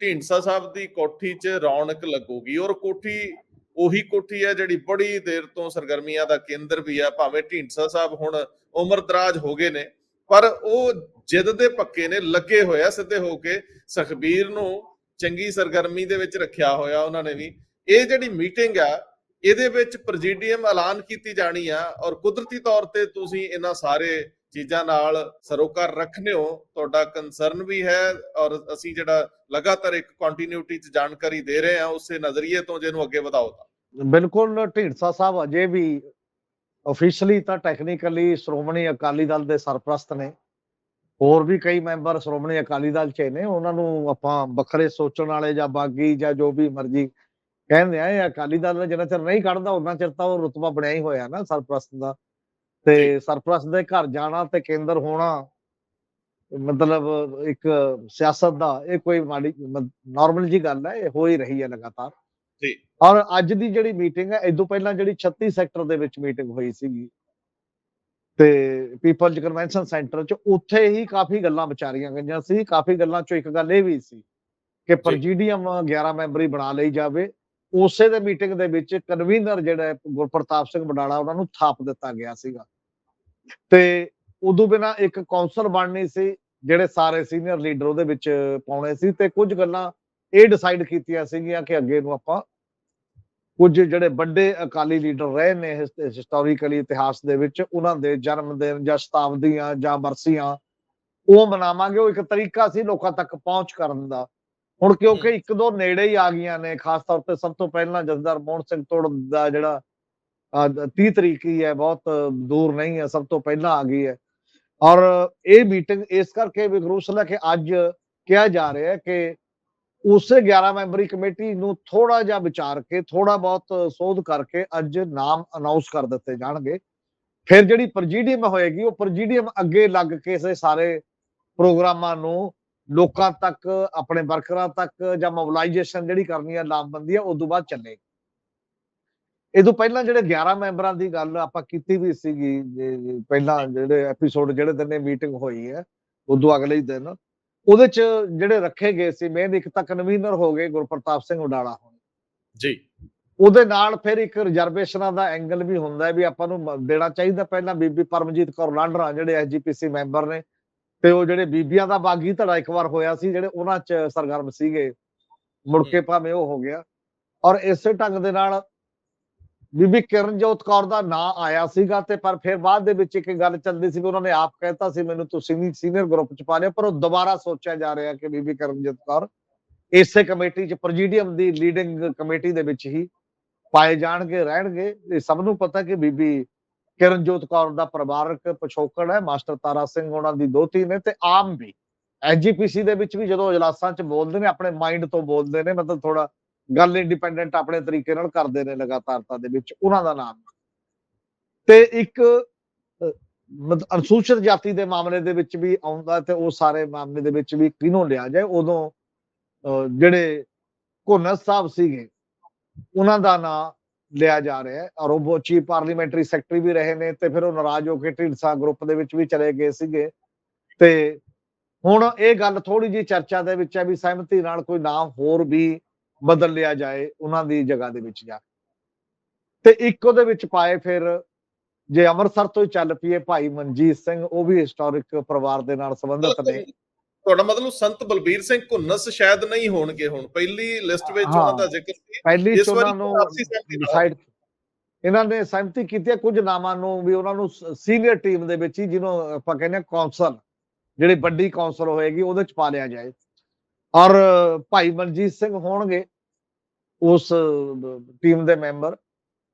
ਢੀਂਡਸਾ ਸਾਹਿਬ ਦੀ ਕੋਠੀ 'ਚ ਰੌਣਕ ਲੱਗੂਗੀ। ਔਰ ਕੋਠੀ ਉਹੀ ਕੋਠੀ ਹੈ ਜਿਹੜੀ ਬੜੀ ਦੇਰ ਤੋਂ ਸਰਗਰਮੀਆਂ ਦਾ ਕੇਂਦਰ ਵੀ ਹੈ ਭਾਵੇਂ ਢੀਂਡਸਾ ਸਾਹਿਬ ਹੁਣ ਉਮਰ ਹੋ ਗਏ ਨੇ, ਪਰ ਉਹ ਜਿੱਦ ਦੇ ਪੱਕੇ ਨੇ, ਲੱਗੇ ਹੋਇਆ ਸਿੱਧੇ ਹੋ ਕੇ। ਸਖਬੀਰ ਨੂੰ ਚੰਗੀ ਸਰਗਰਮੀ ਦੇ ਵਿੱਚ ਰੱਖਿਆ ਹੋਇਆ ਉਹਨਾਂ ਨੇ ਵੀ। ਇਹ ਜਿਹੜੀ ਮੀਟਿੰਗ ਆ, ਇਹਦੇ ਵਿੱਚ ਪ੍ਰੈਜ਼ੀਡੀਅਮ ਐਲਾਨ ਕੀਤੀ ਜਾਣੀ ਆ। ਔਰ ਕੁਦਰਤੀ ਤੌਰ ਤੇ ਤੁਸੀਂ ਇਹਨਾਂ ਸਾਰੇ ਚੀਜ਼ਾਂ ਨਾਲ ਸਰੋਕਾਰ ਰੱਖਨੇ ਹੋ ਤੁਹਾਡਾ ਕੰਸਰਨ ਵੀ ਹੈ ਔਰ ਅਸੀਂ ਜਿਹੜਾ ਲਗਾਤਾਰ ਇੱਕ ਕੰਟੀਨਿਊਟੀ ਚ ਜਾਣਕਾਰੀ ਦੇ ਰਹੇ ਹਾਂ, ਉਸੇ ਨਜ਼ਰੀਏ ਤੋਂ ਜਿਹਨੂੰ ਅੱਗੇ ਵਧਾਓ ਤਾਂ। ਬਿਲਕੁਲ, ਢੀਂਡਸਾ ਸਾਹਿਬ ਅਜੇ ਵੀ ਅਫੀਸ਼ੀਅਲੀ ਤਾਂ ਟੈਕਨੀਕਲੀ ਸ਼੍ਰੋਮਣੀ ਅਕਾਲੀ ਦਲ ਦੇ ਸਰਪ੍ਰਸਤ ਨੇ। ਹੋਰ ਵੀ ਕਈ ਮੈਂਬਰ ਸ਼੍ਰੋਮਣੀ ਅਕਾਲੀ ਦਲ ਚ ਨੇ, ਉਹਨਾਂ ਨੂੰ ਆਪਾਂ ਵੱਖਰੇ ਸੋਚਣ ਵਾਲੇ ਜਾਂ ਬਾਗੀ ਜਾਂ ਜੋ ਵੀ ਮਰਜ਼ੀ ਕਹਿੰਦੇ ਆ, ਇਹ ਅਕਾਲੀ ਦਲ ਨੇ ਜਿੰਨਾ ਚਿਰ ਨਹੀਂ ਕੱਢਦਾ ਉਹਨਾਂ ਚਿਰ ਤਾਂ ਉਹ ਰੁਤਬਾ ਬਣਿਆ ਹੀ ਹੋਇਆ ਨਾ ਸਰਪ੍ਰਸਤ ਦਾ। ਤੇ ਸਰਪ੍ਰਸਤ ਦੇ ਘਰ ਜਾਣਾ ਤੇ ਕੇਂਦਰ ਹੋਣਾ ਮਤਲਬ ਇੱਕ ਸਿਆਸਤ ਦਾ ਇਹ ਕੋਈ ਮਾੜੀ ਨਾਰਮਲ ਜੀ ਗੱਲ ਹੈ ਇਹ ਹੋ ਹੀ ਰਹੀ ਹੈ ਲਗਾਤਾਰ। ਜੀ। ਔਰ ਅੱਜ ਦੀ ਜਿਹੜੀ ਮੀਟਿੰਗ ਹੈ ਇਦੋਂ ਪਹਿਲਾਂ ਜਿਹੜੀ 36 ਸੈਕਟਰ ਦੇ ਵਿੱਚ ਮੀਟਿੰਗ ਹੋਈ ਸੀਗੀ ਤੇ ਪੀਪਲਜ਼ ਕਨਵੈਨਸ਼ਨ ਸੈਂਟਰ ਚ ਉੱਥੇ ਹੀ ਕਾਫੀ ਗੱਲਾਂ ਵਿਚਾਰੀਆਂ ਗਈਆਂ ਸੀ ਕਾਫੀ ਗੱਲਾਂ ਚੋਂ ਇੱਕ ਗੱਲ ਇਹ ਵੀ ਸੀ ਕਿ ਪ੍ਰੈਜ਼ੀਡੀਅਮ 11 ਮੈਂਬਰੀ ਬਣਾ ਲਈ ਜਾਵੇ ਉਸੇ ਦੇ ਮੀਟਿੰਗ ਦੇ ਵਿੱਚ ਕਨਵੀਨਰ ਜਿਹੜਾ ਗੁਰਪ੍ਰਤਾਪ ਸਿੰਘ ਬਡਾਲਾ ਉਹਨਾਂ ਨੂੰ ਥਾਪ ਦਿੱਤਾ ਗਿਆ ਸੀਗਾ। ਤੇ ਉਦੋਂ ਬਿਨਾ ਇੱਕ ਕੌਂਸਲ ਬਣਨੀ ਸੀ ਜਿਹੜੇ ਸਾਰੇ ਸੀਨੀਅਰ ਲੀਡਰ ਉਹਦੇ ਵਿੱਚ ਪਾਉਣੇ ਸੀ ਤੇ ਕੁਝ ਗੱਲਾਂ ਇਹ ਡਿਸਾਈਡ ਕੀਤੀਆਂ ਸੀਗੀਆਂ ਕਿ ਅੱਗੇ ਨੂੰ ਆਪਾਂ ਕੁਝ ਜਿਹੜੇ ਵੱਡੇ ਅਕਾਲੀ ਲੀਡਰ ਰਹੇ ਨੇ ਹਿਸਟੋਰੀਕਲੀ ਇਤਿਹਾਸ ਦੇ ਵਿੱਚ ਉਹਨਾਂ ਦੇ ਜਨਮ ਦਿਨ ਜਾਂ ਸ਼ਤਾਬਦੀਆਂ ਜਾਂ ਬਰਸੀਆਂ ਉਹ ਮਨਾਵਾਂਗੇ ਉਹ ਇੱਕ ਤਰੀਕਾ ਸੀ ਲੋਕਾਂ ਤੱਕ ਪਹੁੰਚ ਕਰਨ ਦਾ। ਹੁਣ ਕਿਉਂਕਿ ਇੱਕ ਦੋ ਨੇੜੇ ਹੀ ਆ ਗਈਆਂ ਨੇ ਖਾਸ ਤੌਰ ਤੇ ਸਭ ਤੋਂ ਪਹਿਲਾਂ ਜਸਦਾਰ ਮੋਹਨ ਸਿੰਘ ਤੋੜ ਦਾ ਜਿਹੜਾ 30 ਤਰੀਕ ਹੀ ਹੈ, ਬਹੁਤ ਦੂਰ ਨਹੀਂ ਹੈ, ਸਭ ਤੋਂ ਪਹਿਲਾਂ ਆ ਗਈ ਹੈ। ਔਰ ਇਹ ਮੀਟਿੰਗ ਇਸ ਕਰਕੇ ਵੀ ਕਿ ਅੱਜ ਕਿਹਾ ਜਾ ਰਿਹਾ ਹੈ ਕਿ ਉਸੇ 11 ਮੈਂਬਰੀ ਕਮੇਟੀ ਨੂੰ ਥੋੜਾ ਜਿਹਾ ਵਿਚਾਰ ਕੇ ਥੋੜਾ ਬਹੁਤ ਸੋਧ ਕਰਕੇ ਅੱਜ ਨਾਮ ਅਨਾਉਂਸ ਕਰ ਦਿੱਤੇ ਜਾਣਗੇ। ਫਿਰ ਜਿਹੜੀ ਪ੍ਰੈਜ਼ੀਡੀਅਮ ਹੋਏਗੀ, ਉਹ ਪ੍ਰੈਜ਼ੀਡੀਅਮ ਅੱਗੇ ਲੱਗ ਕੇ ਸੇ ਸਾਰੇ ਪ੍ਰੋਗਰਾਮਾਂ ਨੂੰ ਲੋਕਾਂ ਤੱਕ, ਆਪਣੇ ਵਰਕਰਾਂ ਤੱਕ ਜਾਂ ਮੋਬਿਲਾਈਜੇਸ਼ਨ ਜਿਹੜੀ ਕਰਨੀ ਹੈ, ਲਾਮਬੰਦੀ ਹੈ ਉਦੋਂ ਬਾਅਦ ਚੱਲੇਗੀ। ਇਹ ਤੋਂ ਪਹਿਲਾਂ ਜਿਹੜੇ 11 ਮੈਂਬਰਾਂ ਦੀ ਗੱਲ ਆਪਾਂ ਕੀਤੀ ਵੀ ਸੀਗੀ ਪਹਿਲਾਂ ਜਿਹੜੇ ਐਪੀਸੋਡ ਜਿਹੜੇ ਦਿਨ ਮੀਟਿੰਗ ਹੋਈ ਹੈ ਉਦੋਂ ਅਗਲੇ ਹੀ ਦਿਨ ਉਹਦੇ ਚ ਜਿਹੜੇ ਰੱਖੇ ਗਏ ਸੀ ਮੇਨ ਇੱਕ ਤਾਂ ਕਨਵੀਨਰ ਹੋ ਗਏ ਗੁਰਪ੍ਰਤਾਪ ਸਿੰਘ ਉਡਾਲਾ ਹੁਣ। ਜੀ। ਉਹਦੇ ਨਾਲ ਫਿਰ ਇੱਕ ਰਿਜ਼ਰਵੇਸ਼ਨਾਂ ਦਾ ਐਂਗਲ ਵੀ ਹੁੰਦਾ ਹੈ ਵੀ ਆਪਾਂ ਨੂੰ ਦੇਣਾ ਚਾਹੀਦਾ ਪਹਿਲਾਂ ਬੀਬੀ ਪਰਮਜੀਤ ਕੌਰ ਲਾਂਡਰਾ ਜਿਹੜੇ ਐਸਜੀਪੀਸੀ ਮੈਂਬਰ ਨੇ ਤੇ ਉਹ ਜਿਹੜੇ ਬੀਬੀਆਂ ਦਾ ਬਾਗੀ ਧੜਾ ਇੱਕ ਵਾਰ ਹੋਇਆ ਸੀ ਜਿਹੜੇ ਉਹਨਾਂ ਚ ਸਰਗਰਮ ਸੀਗੇ। ਮੁੜ ਕੇ ਭਾਵੇਂ ਉਹ ਹੋ ਗਿਆ। ਔਰ ਇਸੇ ਢੰਗ ਦੇ ਨਾਲ ਬੀਬੀ ਕਿਰਨਜੋਤ ਕੌਰ ਦਾ ਨਾਂ ਆਇਆ ਸੀਗਾ ਤੇ ਪਰ ਫਿਰ ਬਾਅਦ ਦੇ ਵਿੱਚ ਇੱਕ ਗੱਲ ਚੱਲਦੀ ਸੀ ਵੀ ਉਹਨਾਂ ਨੇ ਆਪ ਕਹਿਤਾ ਸੀ, ਮੈਨੂੰ ਤੁਸੀਂ ਵੀ ਸੀਨੀਅਰ ਗਰੁੱਪ ਚ ਪਾ ਲਿਆ ਪਰ ਉਹ ਦੁਬਾਰਾ ਸੋਚਿਆ ਜਾ ਰਿਹਾ ਕਿ ਬੀਬੀ ਕਿਰਨਜੋਤ ਕੌਰ ਇਸੇ ਕਮੇਟੀ ਚ ਪ੍ਰੈਜ਼ੀਡੀਅਮ ਦੀ ਲੀਡਿੰਗ ਕਮੇਟੀ ਦੇ ਵਿੱਚ ਹੀ ਪਾਏ ਜਾਣਗੇ, ਰਹਿਣਗੇ। ਇਹ ਸਭ ਨੂੰ ਪਤਾ ਕਿ ਬੀਬੀ ਕਿਰਨਜੋਤ ਕੌਰ ਦਾ ਪਰਿਵਾਰਕ ਪਿਛੋਕੜ ਹੈ, ਮਾਸਟਰ ਤਾਰਾ ਸਿੰਘ ਉਹਨਾਂ ਦੀ ਦੋਤੀ ਨੇ ਤੇ ਆਮ ਵੀ ਐਜੀਪੀਸੀ ਦੇ ਵਿੱਚ ਵੀ ਜਦੋਂ ਇਜਲਾਸਾਂ 'ਚ ਬੋਲਦੇ ਨੇ, ਆਪਣੇ ਮਾਈਂਡ ਤੋਂ ਬੋਲਦੇ ਨੇ, ਮਤਲਬ ਥੋੜਾ ਗੱਲ ਇੰਡੀਪੈਂਡੈਂਟ ਆਪਣੇ ਤਰੀਕੇ ਨਾਲ ਕਰਦੇ ਨੇ ਲਗਾਤਾਰਤਾ ਦੇ ਵਿੱਚ, ਉਹਨਾਂ ਦਾ ਨਾਮ। ਤੇ ਇੱਕ ਮਤਲਬ ਜਾਤੀ ਦੇ ਮਾਮਲੇ ਦੇ ਵਿੱਚ ਵੀ ਆਉਂਦਾ ਤੇ ਉਹ ਸਾਰੇ ਮਾਮਲੇ ਦੇ ਵਿੱਚ ਵੀ ਕਿਹਨੂੰ ਲਿਆ ਜਾਏ? ਉਦੋਂ ਜਿਹੜੇ ਘੁੰਨਸ ਸਾਹਿਬ ਸੀਗੇ, ਉਹਨਾਂ ਦਾ ਨਾਂ ਲਿਆ ਜਾ ਰਿਹਾ ਹੈ। ਔਰ ਉਹ ਚੀਫ ਪਾਰਲੀਮੈਂਟਰੀ ਸੈਕਟਰੀ ਵੀ ਰਹੇ ਨੇ ਤੇ ਫਿਰ ਉਹ ਨਾਰਾਜ਼ ਹੋ ਕੇ ਢੀਂਡਸਾ ਗਰੁੱਪ ਦੇ ਵਿੱਚ ਵੀ ਚਲੇ ਗਏ ਸੀਗੇ। ਤੇ ਹੁਣ ਇਹ ਗੱਲ ਥੋੜੀ ਜੀ ਚਰਚਾ ਦੇ ਵਿੱਚ ਹੈ ਵੀ ਸਹਿਮਤੀ ਨਾਲ ਕੋਈ ਨਾਮ ਹੋਰ ਵੀ ਬਦਲ ਲਿਆ ਜਾਏ ਉਹਨਾਂ ਦੀ ਜਗ੍ਹਾ ਦੇ ਵਿੱਚ ਜਾ ਤੇ ਇੱਕ ਉਹਦੇ ਵਿੱਚ ਪਾਏ ਫਿਰ ਜੇ ਅੰਮ੍ਰਿਤਸਰ ਤੋਂ ਹੀ ਚੱਲ ਪਈਏ ਭਾਈ ਮਨਜੀਤ ਸਿੰਘ ਉਹ ਵੀ ਹਿਸਟੋਰਿਕ ਪਰਿਵਾਰ ਦੇ ਨਾਲ ਸੰਬੰਧਿਤ ਨੇ। ਤੁਹਾਡਾ ਮਤਲਬ ਸੰਤ ਬਲਬੀਰ ਸਿੰਘ ਘੁੰਨਸ ਸ਼ਾਇਦ ਨਹੀਂ ਹੋਣਗੇ ਹੁਣ। ਪਹਿਲੀ ਲਿਸਟ ਵਿੱਚ ਉਹਨਾਂ ਦਾ ਜ਼ਿਕਰ ਸੀ। ਪਹਿਲੀ ਇਸ ਵਾਰੀ ਨੂੰ ਡਿਸਾਈਡ ਇਹਨਾਂ ਨੇ ਸਹਿਮਤੀ ਕੀਤੀ ਹੈ ਕੁਝ ਨਾਮਾਂ ਨੂੰ ਵੀ ਉਹਨਾਂ ਨੂੰ ਸੀਨੀਅਰ ਟੀਮ ਦੇ ਵਿੱਚ ਹੀ ਜਿਹਨੂੰ ਆਪਾਂ ਕਹਿੰਦੇ ਆ ਕੌਂਸਲ ਜਿਹੜੀ ਵੱਡੀ ਕੌਂਸਲ ਹੋਏਗੀ ਉਹਦੇ ਚ ਪਾ ਲਿਆ ਜਾਏ। ਔਰ ਭਾਈ ਮਨਜੀਤ ਸਿੰਘ ਹੋਣਗੇ ਉਸ ਟੀਮ ਦੇ ਮੈਂਬਰ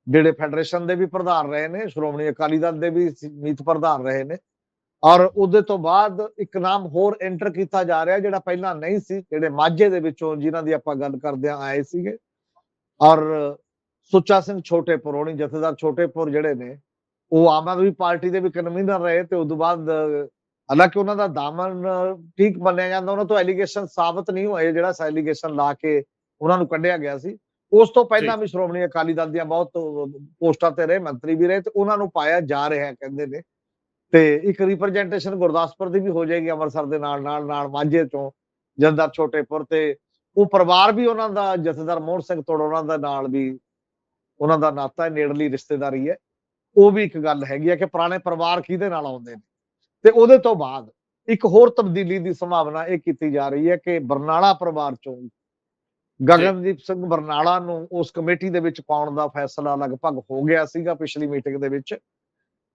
ਜਿਹੜੇ ਫੈਡਰੇਸ਼ਨ ਦੇ ਵੀ ਪ੍ਰਧਾਨ ਰਹੇ ਨੇ, ਸ਼੍ਰੋਮਣੀ ਅਕਾਲੀ ਦਲ ਦੇ ਵੀ ਮੀਤ ਪ੍ਰਧਾਨ ਰਹੇ ਨੇ। ਔਰ ਉਹਦੇ ਤੋਂ ਬਾਅਦ ਇੱਕ ਨਾਮ ਹੋਰ ਐਂਟਰ ਕੀਤਾ ਜਾ ਰਿਹਾ, ਜਿਹੜਾ ਪਹਿਲਾਂ ਨਹੀਂ ਸੀ, ਜਿਹੜੇ ਮਾਝੇ ਦੇ ਵਿੱਚੋਂ ਜਿਨ੍ਹਾਂ ਦੀ ਆਪਾਂ ਗੱਲ ਕਰਦੇ ਆਏ ਸੀਗੇ। ਔਰ ਸੁੱਚਾ ਸਿੰਘ ਛੋਟੇਪੁਰ ਹੋਣੀ ਜਥੇਦਾਰ ਛੋਟੇਪੁਰ ਜਿਹੜੇ ਨੇ, ਉਹ ਆਮ ਆਦਮੀ ਪਾਰਟੀ ਦੇ ਵੀ ਕਨਵੀਨਰ ਰਹੇ ਤੇ ਉਸ ਤੋਂ ਬਾਅਦ ਹਾਲਾਂਕਿ ਉਹਨਾਂ ਦਾ ਦਾਮਨ ਠੀਕ ਮੰਨਿਆ ਜਾਂਦਾ ਉਹਨਾਂ ਤੋਂ ਐਲੀਗੇਸ਼ਨ ਸਾਬਤ ਨਹੀਂ ਹੋਏ ਜਿਹੜਾ ਐਲੀਗੇਸ਼ਨ ਲਾ ਕੇ ਉਹਨਾਂ ਨੂੰ ਕੱਢਿਆ ਗਿਆ ਸੀ। ਉਸ ਤੋਂ ਪਹਿਲਾਂ ਵੀ ਸ਼੍ਰੋਮਣੀ ਅਕਾਲੀ ਦਲ ਦੀਆਂ ਬਹੁਤ ਪੋਸਟਾਂ ਤੇ ਰਹੇ ਮੰਤਰੀ ਵੀ ਰਹੇ ਤੇ ਉਹਨਾਂ ਨੂੰ ਪਾਇਆ ਜਾ ਰਿਹਾ ਕਹਿੰਦੇ ਨੇ। ਤੇ ਇੱਕ ਰਿਪਰੈਜ਼ੈਂਟੇਸ਼ਨ ਗੁਰਦਾਸਪੁਰ ਦੀ ਵੀ ਹੋ ਜਾਏਗੀ ਅੰਮ੍ਰਿਤਸਰ ਦੇ ਨਾਲ ਨਾਲ ਨਾਲ ਮਾਝੇ ਤੋਂ ਜੰਦਰ ਛੋਟੇਪੁਰ ਤੇ ਉਹ ਪਰਿਵਾਰ ਵੀ ਉਹਨਾਂ ਦਾ ਜਥੇਦਾਰ ਮੋਹਨ ਸਿੰਘ ਤੋੜ ਉਹਨਾਂ ਦਾ ਨਾਲ ਵੀ ਉਹਨਾਂ ਦਾ ਨਾਤਾ ਹੈ ਨੇੜਲੀ ਰਿਸ਼ਤੇਦਾਰੀ ਹੈ। ਉਹ ਵੀ ਇੱਕ ਗੱਲ ਹੈਗੀ ਹੈ ਕਿ ਪੁਰਾਣੇ ਪਰਿਵਾਰ ਕਿਹਦੇ ਨਾਲ ਆਉਂਦੇ ਨੇ? ਤੇ ਉਹਦੇ ਤੋਂ ਬਾਅਦ ਇੱਕ ਹੋਰ ਤਬਦੀਲੀ ਦੀ ਸੰਭਾਵਨਾ ਇਹ ਕੀਤੀ ਜਾ ਰਹੀ ਹੈ ਕਿ ਬਰਨਾਲਾ ਪਰਿਵਾਰ ਚੋਂ ਗਗਨਦੀਪ ਸਿੰਘ ਬਰਨਾਲਾ ਨੂੰ ਉਸ ਕਮੇਟੀ ਦੇ ਵਿੱਚ ਪਾਉਣ ਦਾ ਫੈਸਲਾ ਲਗਭਗ ਹੋ ਗਿਆ ਸੀਗਾ ਪਿਛਲੀ ਮੀਟਿੰਗ ਦੇ ਵਿੱਚ।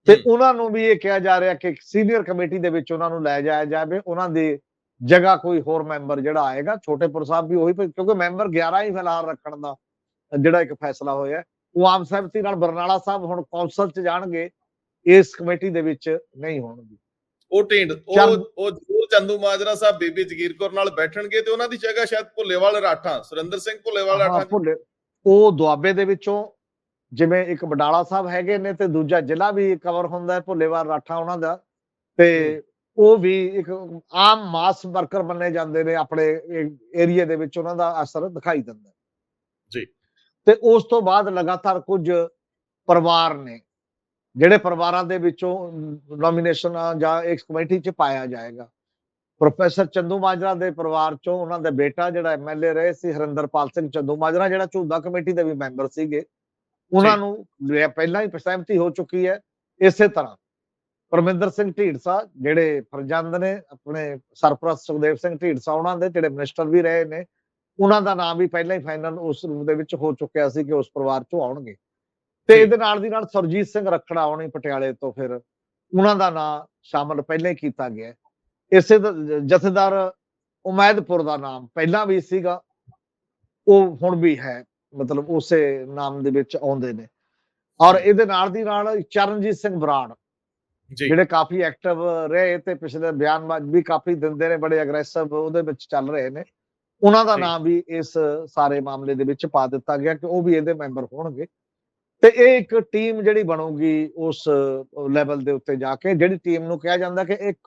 ਤੇ। ਉਹਨਾਂ ਨੂੰ ਵੀ ਇਹ ਕਿਹਾ ਜਾ ਰਿਹਾ ਕਿ ਸੀਨੀਅਰ ਕਮੇਟੀ ਦੇ ਵਿੱਚ ਉਹਨਾਂ ਨੂੰ ਲੈ ਜਾਇਆ ਜਾਵੇ ਉਹਨਾਂ ਦੀ ਜਗ੍ਹਾ ਕੋਈ ਹੋਰ ਮੈਂਬਰ ਜਿਹੜਾ ਆਏਗਾ ਛੋਟੇਪੁਰ ਸਾਹਿਬ ਵੀ ਉਹੀ ਕਿਉਂਕਿ ਮੈਂਬਰ 11 ਹੀ ਫਿਲਹਾਲ ਰੱਖਣ ਦਾ ਜਿਹੜਾ ਇੱਕ ਫੈਸਲਾ ਹੋਇਆ। ਉਹ ਆਮ ਸਹਿਮਤੀ ਨਾਲ ਬਰਨਾਲਾ ਸਾਹਿਬ ਹੁਣ ਕੌਂਸਲ 'ਚ ਜਾਣਗੇ ਇਸ ਕਮੇਟੀ ਦੇ ਵਿੱਚ ਨਹੀਂ ਹੋਣਗੇ। ਉਹ ਢੀਂਡ ਉਹ ਉਹ ਜ਼ਰੂਰ ਚੰਦੂ ਮਾਜਰਾ ਸਾਹਿਬ ਬੀਬੀ ਜਗੀਰ ਕੌਰ ਨਾਲ ਬੈਠਣਗੇ ਤੇ ਉਹਨਾਂ ਦੀ ਜਗ੍ਹਾ ਸ਼ਾਇਦ ਭੁੱਲੇਵਾਲ ਰਾਠਾਂ ਸੁਰਿੰਦਰ ਸਿੰਘ ਭੁੱਲੇਵਾਲ ਰਾਠਾਂ ਭੁੱਲੇ ਉਹ ਦੁਆਬੇ ਦੇ ਵਿੱਚੋਂ ਜਿਵੇਂ ਇੱਕ ਬਡਾਲਾ ਸਾਹਿਬ ਹੈਗੇ ਨੇ ਤੇ ਦੂਜਾ ਜ਼ਿਲ੍ਹਾ ਵੀ ਕਵਰ ਹੁੰਦਾ ਹੈ ਭੁੱਲੇਵਾਲ ਰਾਠਾ ਉਹਨਾਂ ਦਾ ਤੇ ਉਹ ਵੀ ਇੱਕ ਆਮ ਮਾਸ ਵਰਕਰ ਮੰਨੇ ਜਾਂਦੇ ਨੇ ਆਪਣੇ ਏਰੀਆ ਦੇ ਵਿੱਚ ਉਹਨਾਂ ਦਾ ਅਸਰ ਦਿਖਾਈ ਦਿੰਦਾ। ਜੀ। ਤੇ ਉਸ ਤੋਂ ਬਾਅਦ ਲਗਾਤਾਰ ਕੁਝ ਪਰਿਵਾਰ ਨੇ ਜਿਹੜੇ ਪਰਿਵਾਰਾਂ ਦੇ ਵਿੱਚੋਂ ਨੋਮੀਨੇਸ਼ਨ ਜਾਂ ਇੱਕ ਕਮੇਟੀ 'ਚ ਪਾਇਆ ਜਾਏਗਾ। ਪ੍ਰੋਫੈਸਰ ਚੰਦੂ ਮਾਜਰਾ ਦੇ ਪਰਿਵਾਰ ਚੋਂ ਉਹਨਾਂ ਦਾ ਬੇਟਾ ਜਿਹੜਾ ਐਮਐਲਏ ਰਹੇ ਸੀ ਹਰਿੰਦਰਪਾਲ ਸਿੰਘ ਚੰਦੂ ਮਾਜਰਾ ਜਿਹੜਾ ਝੂਦਾ ਕਮੇਟੀ ਦੇ ਵੀ ਮੈਂਬਰ ਸੀਗੇ। ਉਹਨਾਂ। ਨੂੰ ਪਹਿਲਾਂ ਹੀ ਸਹਿਮਤੀ ਹੋ ਚੁੱਕੀ ਹੈ ਇਸੇ ਤਰ੍ਹਾਂ। ਪਰਮਿੰਦਰ ਸਿੰਘ ਢੀਂਡਸਾ ਜਿਹੜੇ ਫਰਜ਼ੰਦ ਨੇ ਆਪਣੇ ਸਰਪ੍ਰਸਤ ਸੁਖਦੇਵ ਸਿੰਘ ਢੀਂਡਸਾ ਉਹਨਾਂ ਦੇ ਜਿਹੜੇ ਮਿਨਿਸਟਰ ਵੀ ਰਹੇ ਨੇ ਉਹਨਾਂ ਦਾ ਨਾਮ ਵੀ ਪਹਿਲਾਂ ਹੀ ਫਾਈਨਲ ਉਸ ਰੂਪ ਦੇ ਵਿੱਚ ਹੋ ਚੁੱਕਿਆ ਸੀ ਕਿ ਉਸ ਪਰਿਵਾਰ ਚੋਂ ਆਉਣਗੇ। ਤੇ। ਇਹਦੇ ਨਾਲ ਦੀ ਨਾਲ ਸਰਜੀਤ ਸਿੰਘ ਰੱਖੜਾ ਆਉਣੀ ਪਟਿਆਲੇ ਤੋਂ ਫਿਰ ਉਹਨਾਂ ਦਾ ਨਾਮ ਸ਼ਾਮਲ ਪਹਿਲਾਂ ਕੀਤਾ ਗਿਆ। ਇਸੇ ਜਥੇਦਾਰ ਉਮੈਦਪੁਰ ਦਾ ਨਾਮ ਪਹਿਲਾਂ ਵੀ ਸੀਗਾ ਉਹ ਹੁਣ ਵੀ ਹੈ ਮਤਲਬ ਉਸੇ ਨਾਮ ਦੇ ਵਿੱਚ ਆਉਂਦੇ ਨੇ ਔਰ ਇਹਦੇ ਨਾਲ ਦੀ ਨਾਲ ਚਰਨਜੀਤ ਸਿੰਘ ਬਰਾੜ ਜੀ ਜਿਹੜੇ ਕਾਫੀ ਐਕਟਿਵ ਰਹੇ ਤੇ ਪਿਛਲੇ ਬਿਆਨ ਵੀ ਕਾਫੀ ਦਿੰਦੇ ਨੇ ਬੜੇ ਅਗਰੈਸਿਵ ਉਹਦੇ ਵਿੱਚ ਚੱਲ ਰਹੇ ਨੇ ਉਹਨਾਂ ਦਾ। ਨਾਮ ਵੀ ਇਸ ਸਾਰੇ ਮਾਮਲੇ ਦੇ ਵਿੱਚ ਪਾ ਦਿੱਤਾ ਗਿਆ ਕਿ ਉਹ ਵੀ ਇਹਦੇ ਮੈਂਬਰ ਹੋਣਗੇ ਤੇ ਇਹ ਇੱਕ ਟੀਮ ਜਿਹੜੀ ਬਣੂਗੀ ਉਸ ਲੈਵਲ ਦੇ ਉੱਤੇ ਜਾ ਕੇ ਜਿਹੜੀ ਟੀਮ ਨੂੰ ਕਿਹਾ ਜਾਂਦਾ ਕਿ ਇੱਕ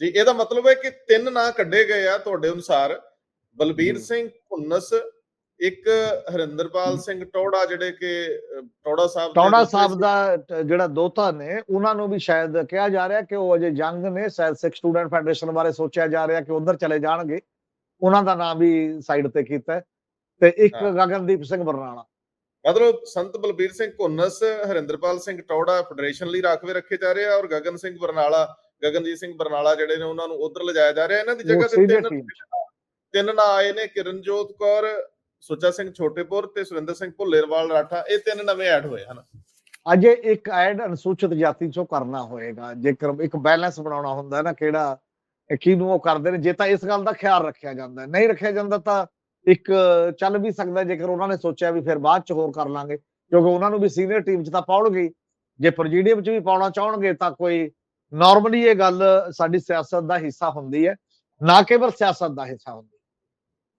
ਜੀ ਇਹਦਾ ਮਤਲਬ ਹੈ ਕਿ ਤਿੰਨ ਨਾਂ ਕੱਢੇ ਗਏ ਆ ਤੁਹਾਡੇ ਅਨੁਸਾਰ ਬਲਬੀਰ। ਸਿੰਘ ਭੁੰਨਸ ਇੱਕ ਹਰਿੰਦਰਪਾਲ ਸਿੰਘ ਟੌੜਾ ਜਿਹੜੇ ਕਿ ਟੌੜਾ ਸਾਹਿਬ ਟੌੜਾ ਸਾਹਿਬ। ਦਾ ਜਿਹੜਾ ਦੋਤਾ ਨੇ ਉਹਨਾਂ ਨੂੰ ਵੀ ਸ਼ਾਇਦ ਕਿਹਾ ਜਾ ਰਿਹਾ ਕਿ ਉਹ ਅਜੇ ਜੰਗ ਨੇ ਸ਼ਾਇਦ ਸਿੱਖ ਸਟੂਡੈਂਟ ਫੈਡਰੇਸ਼ਨ ਬਾਰੇ ਸੋਚਿਆ ਜਾ ਰਿਹਾ ਕਿ ਉਧਰ ਚਲੇ ਜਾਣਗੇ ਉਹਨਾਂ ਦਾ ਨਾਮ ਵੀ ਸਾਈਡ ਤੇ ਕੀਤਾ ਤੇ ਇੱਕ। ਗਗਨਦੀਪ ਸਿੰਘ ਬਰਨਾਲਾ ਮਤਲਬ ਸੰਤ ਬਲਬੀਰ ਸਿੰਘ ਭੁੰਨਸ ਹਰਿੰਦਰਪਾਲ ਸਿੰਘ ਟੌੜਾ ਫੈਡਰੇਸ਼ਨ ਲਈ ਰਾਖਵੇਂ ਰੱਖੇ ਜਾ ਰਹੇ ਆ ਔਰ ਗਗਨ ਸਿੰਘ ਬਰਨਾਲਾ ਗਗਨਜੀਤ ਸਿੰਘ ਬਰਨਾਲਾ ਜਿਹੜੇ ਨੇ ਉਹਨਾਂ ਨੂੰ ਉਧਰ ਲਿਜਾਇਆ ਜਾ ਰਿਹਾ। ਇਹਨਾਂ ਦੀ ਜਗ੍ਹਾ ਤੇ ਤਿੰਨ ਤਿੰਨ ਨਾਂ ਆਏ ਨੇ ਕਿਰਨਜੋਤ ਕੌਰ ਸੁੱਚਾ ਸਿੰਘ ਛੋਟੇਪੁਰ ਤੇ ਸੁਰਿੰਦਰ ਸਿੰਘ ਭੁੱਲੇਵਾਲ ਰਾਠਾ। ਇਹ ਤਿੰਨ ਨਵੇਂ ਐਡ ਹੋਏ ਹਨ। ਅਜੇ ਇੱਕ ਐਡ ਅਨੁਸੂਚਿਤ ਜਾਤੀ ਚੋਂ ਕਰਨਾ ਹੋਏਗਾ। ਜੇਕਰ ਇੱਕ ਬੈਲੈਂਸ ਬਣਾਉਣਾ ਹੁੰਦਾ ਨਾ ਕਿਹੜਾ ਕਿਹਨੂੰ ਉਹ ਕਰਦੇ ਨੇ? ਜੇ ਤਾਂ ਇਸ ਗੱਲ ਦਾ ਖਿਆਲ ਰੱਖਿਆ ਜਾਂਦਾ। ਨਹੀਂ ਰੱਖਿਆ ਜਾਂਦਾ ਤਾਂ ਇੱਕ ਚੱਲ ਵੀ ਸਕਦਾ ਜੇਕਰ ਉਹਨਾਂ ਨੇ ਸੋਚਿਆ ਵੀ ਫਿਰ ਬਾਅਦ ਚ ਹੋਰ ਕਰ ਲਾਂਗੇ, ਕਿਉਂਕਿ ਉਹਨਾਂ ਨੂੰ ਵੀ ਸੀਨੀਅਰ ਟੀਮ ਚ ਤਾਂ ਪਾਉਣਗੇ ਹੀ। ਜੇ ਪ੍ਰੈਜ਼ੀਡੀਅਮ ਚ ਵੀ ਪਾਉਣਾ ਚਾਹਣਗੇ ਤਾਂ ਕੋਈ ਨਾਰਮਲੀ ਇਹ ਗੱਲ ਸਾਡੀ ਸਿਆਸਤ ਦਾ ਹਿੱਸਾ ਹੁੰਦੀ ਹੈ, ਨਾ ਕੇਵਲ ਸਿਆਸਤ ਦਾ ਹਿੱਸਾ ਹੁੰਦੀ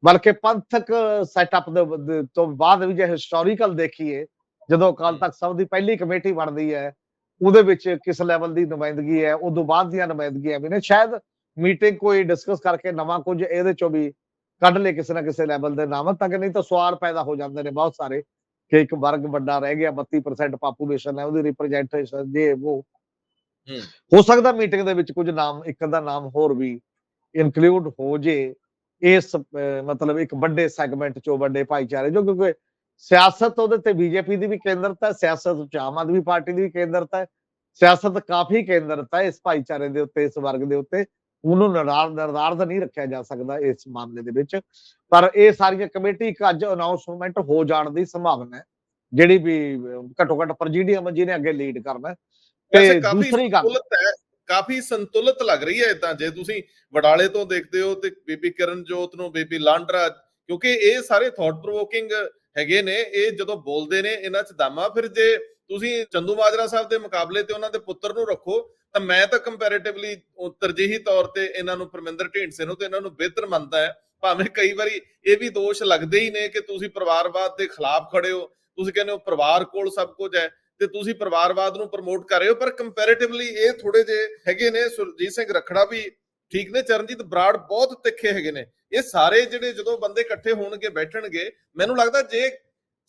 ਬਲਕਿ ਪੰਥਕ ਸੈਟਅਪ ਦੇ ਦੇ ਤੋਂ ਬਾਅਦ ਵੀ ਜੇ ਹਿਸਟੋਰੀਕਲ ਦੇਖੀਏ, ਜਦੋਂ ਅਕਾਲ ਤਖਤ ਸਾਹਿਬ ਦੀ ਪਹਿਲੀ ਕਮੇਟੀ ਬਣਦੀ ਹੈ, ਉਹਦੇ ਵਿੱਚ ਕਿਸ ਲੈਵਲ ਦੀ ਨੁਮਾਇੰਦਗੀ ਹੈ, ਉਦੋਂ ਬਾਅਦ ਦੀਆਂ ਨੁਮਾਇੰਦਗੀਆਂ ਵੀ ਨੇ ਸ਼ਾਇਦ ਮੀਟਿੰਗ ਕੋਈ ਡਿਸਕਸ ਕਰਕੇ ਨਵਾਂ ਕੁਝ ਇਹਦੇ ਚੋਂ ਵੀ ਕੱਢ ਲੇ ਕਿਸੇ ਨਾ ਕਿਸੇ ਲੈਵਲ ਦੇ ਨਾਮ ਤੱਕ ਨਹੀਂ ਤਾਂ ਸਵਾਲ ਪੈਦਾ ਹੋ ਜਾਂਦੇ ਨੇ ਬਹੁਤ ਸਾਰੇ ਕਿ ਇੱਕ ਵਰਗ ਵੱਡਾ ਰਹਿ ਗਿਆ 32% ਪਾਪੂਲੇਸ਼ਨ ਹੈ ਉਹਦੀ ਰਿਪਰੈਜ਼ੈਂਟੇਸ਼ਨ ਜੇ ਉਹ ਹੂੰ। ਹੋ ਸਕਦਾ ਮੀਟਿੰਗ ਦੇ ਵਿੱਚ ਕੁਝ ਨਾਮ ਇੱਕ ਦਾ ਨਾਮ ਹੋਰ ਵੀ ਇਨਕਲੂਡ ਹੋ ਜੇ ਇਸ ਮਤਲਬ ਇੱਕ ਵੱਡੇ ਸੈਗਮੈਂਟ ਚੋਂ ਵੱਡੇ ਭਾਈਚਾਰੇ ਜੋ ਕਿਉਂਕਿ ਸਿਆਸਤ ਉਹਦੇ ਤੇ ਬੀਜੇਪੀ ਦੀ ਵੀ ਕੇਂਦਰਤਾ ਹੈ ਸਿਆਸਤ ਚ ਆਮ ਆਦਮੀ ਪਾਰਟੀ ਦੀ ਵੀ ਕੇਂਦਰਤਾ ਹੈ ਸਿਆਸਤ ਕਾਫੀ ਕੇਂਦਰਤਾ ਹੈ ਇਸ ਭਾਈਚਾਰੇ ਦੇ ਉੱਤੇ ਇਸ ਵਰਗ ਦੇ ਉੱਤੇ ਉਹਨੂੰ ਨਿਰਧਾਰ ਨਿਰਧਾਰਤ ਨਹੀਂ ਰੱਖਿਆ ਜਾ ਸਕਦਾ ਇਸ ਮਾਮਲੇ ਦੇ ਵਿੱਚ। ਪਰ ਇਹ ਸਾਰੀਆਂ ਕਮੇਟੀ ਇੱਕ ਅੱਜ ਅਨਾਉਂਸਮੈਂਟ ਹੋ ਜਾਣ ਦੀ ਸੰਭਾਵਨਾ ਹੈ ਜਿਹੜੀ ਵੀ ਘੱਟੋ ਘੱਟ ਪ੍ਰੈਜ਼ੀਡੀਅਮ ਜਿਹਨੇ ਅੱਗੇ ਲੀਡ ਕਰਨਾ ਤੇ ਦੂਸਰੀ ਗੱਲ ਕਾਫੀ ਸੰਤੁਲਿਤ ਲੱਗ ਰਹੀ ਹੈ ਇਦਾਂ ਜੇ ਤੁਸੀਂ ਵਡਾਲੇ ਤੋਂ ਦੇਖਦੇ ਹੋ ਤੇ ਬੀਬੀ ਕਿਰਨਜੋਤ ਨੂੰ ਬੀਬੀ ਲਾਂਡਰਾ ਕਿਉਂਕਿ ਇਹ ਸਾਰੇ ਥਾਟ ਪ੍ਰੋਵੋਕਿੰਗ ਹੈਗੇ ਨੇ ਇਹ ਜਦੋਂ ਬੋਲਦੇ ਨੇ ਇਹਨਾਂ ਚ ਦਮ ਫਿਰ ਜੇ ਤੁਸੀਂ ਚੰਦੂ ਮਾਜਰਾ ਸਾਹਿਬ ਦੇ ਮੁਕਾਬਲੇ ਤੇ ਉਹਨਾਂ ਦੇ ਪੁੱਤਰ ਨੂੰ ਰੱਖੋ ਤਾਂ ਮੈਂ ਤਾਂ ਕੰਪੈਰੀਟਿਵਲੀ ਤਰਜੀਹੀ ਤੌਰ ਤੇ ਇਹਨਾਂ ਨੂੰ ਪਰਮਿੰਦਰ ਢੀਂਡਸੇ ਨੂੰ ਤੇ ਇਹਨਾਂ ਨੂੰ ਬਿਹਤਰ ਮੰਨਦਾ ਹੈ। ਭਾਵੇਂ ਕਈ ਵਾਰੀ ਇਹ ਵੀ ਦੋਸ਼ ਲੱਗਦੇ ਹੀ ਨੇ ਕਿ ਤੁਸੀਂ ਪਰਿਵਾਰਵਾਦ ਦੇ ਖਿਲਾਫ ਖੜੇ ਹੋ, ਤੁਸੀਂ ਕਹਿੰਦੇ ਹੋ ਪਰਿਵਾਰ ਕੋਲ ਸਭ ਕੁਝ ਹੈ ਤੇ ਤੁਸੀਂ ਪਰਿਵਾਰਵਾਦ ਨੂੰ ਪ੍ਰਮੋਟ ਕਰ ਰਹੇ ਹੋ, ਪਰ ਕੰਪੈਰੀਟਿਵਲੀ ਇਹ ਥੋੜੇ ਜੇ ਹੈਗੇ ਨੇ, ਸੁਰਜੀਤ ਸਿੰਘ ਰਖੜਾ ਵੀ ਠੀਕ ਨੇ, ਚਰਨਜੀਤ ਬਰਾੜ ਬਹੁਤ ਤਿੱਖੇ ਹੈਗੇ ਨੇ। ਇਹ ਸਾਰੇ ਜਿਹੜੇ ਜਦੋਂ ਬੰਦੇ ਇਕੱਠੇ ਹੋਣਗੇ, ਬੈਠਣਗੇ, ਮੈਨੂੰ ਲੱਗਦਾ ਜੇ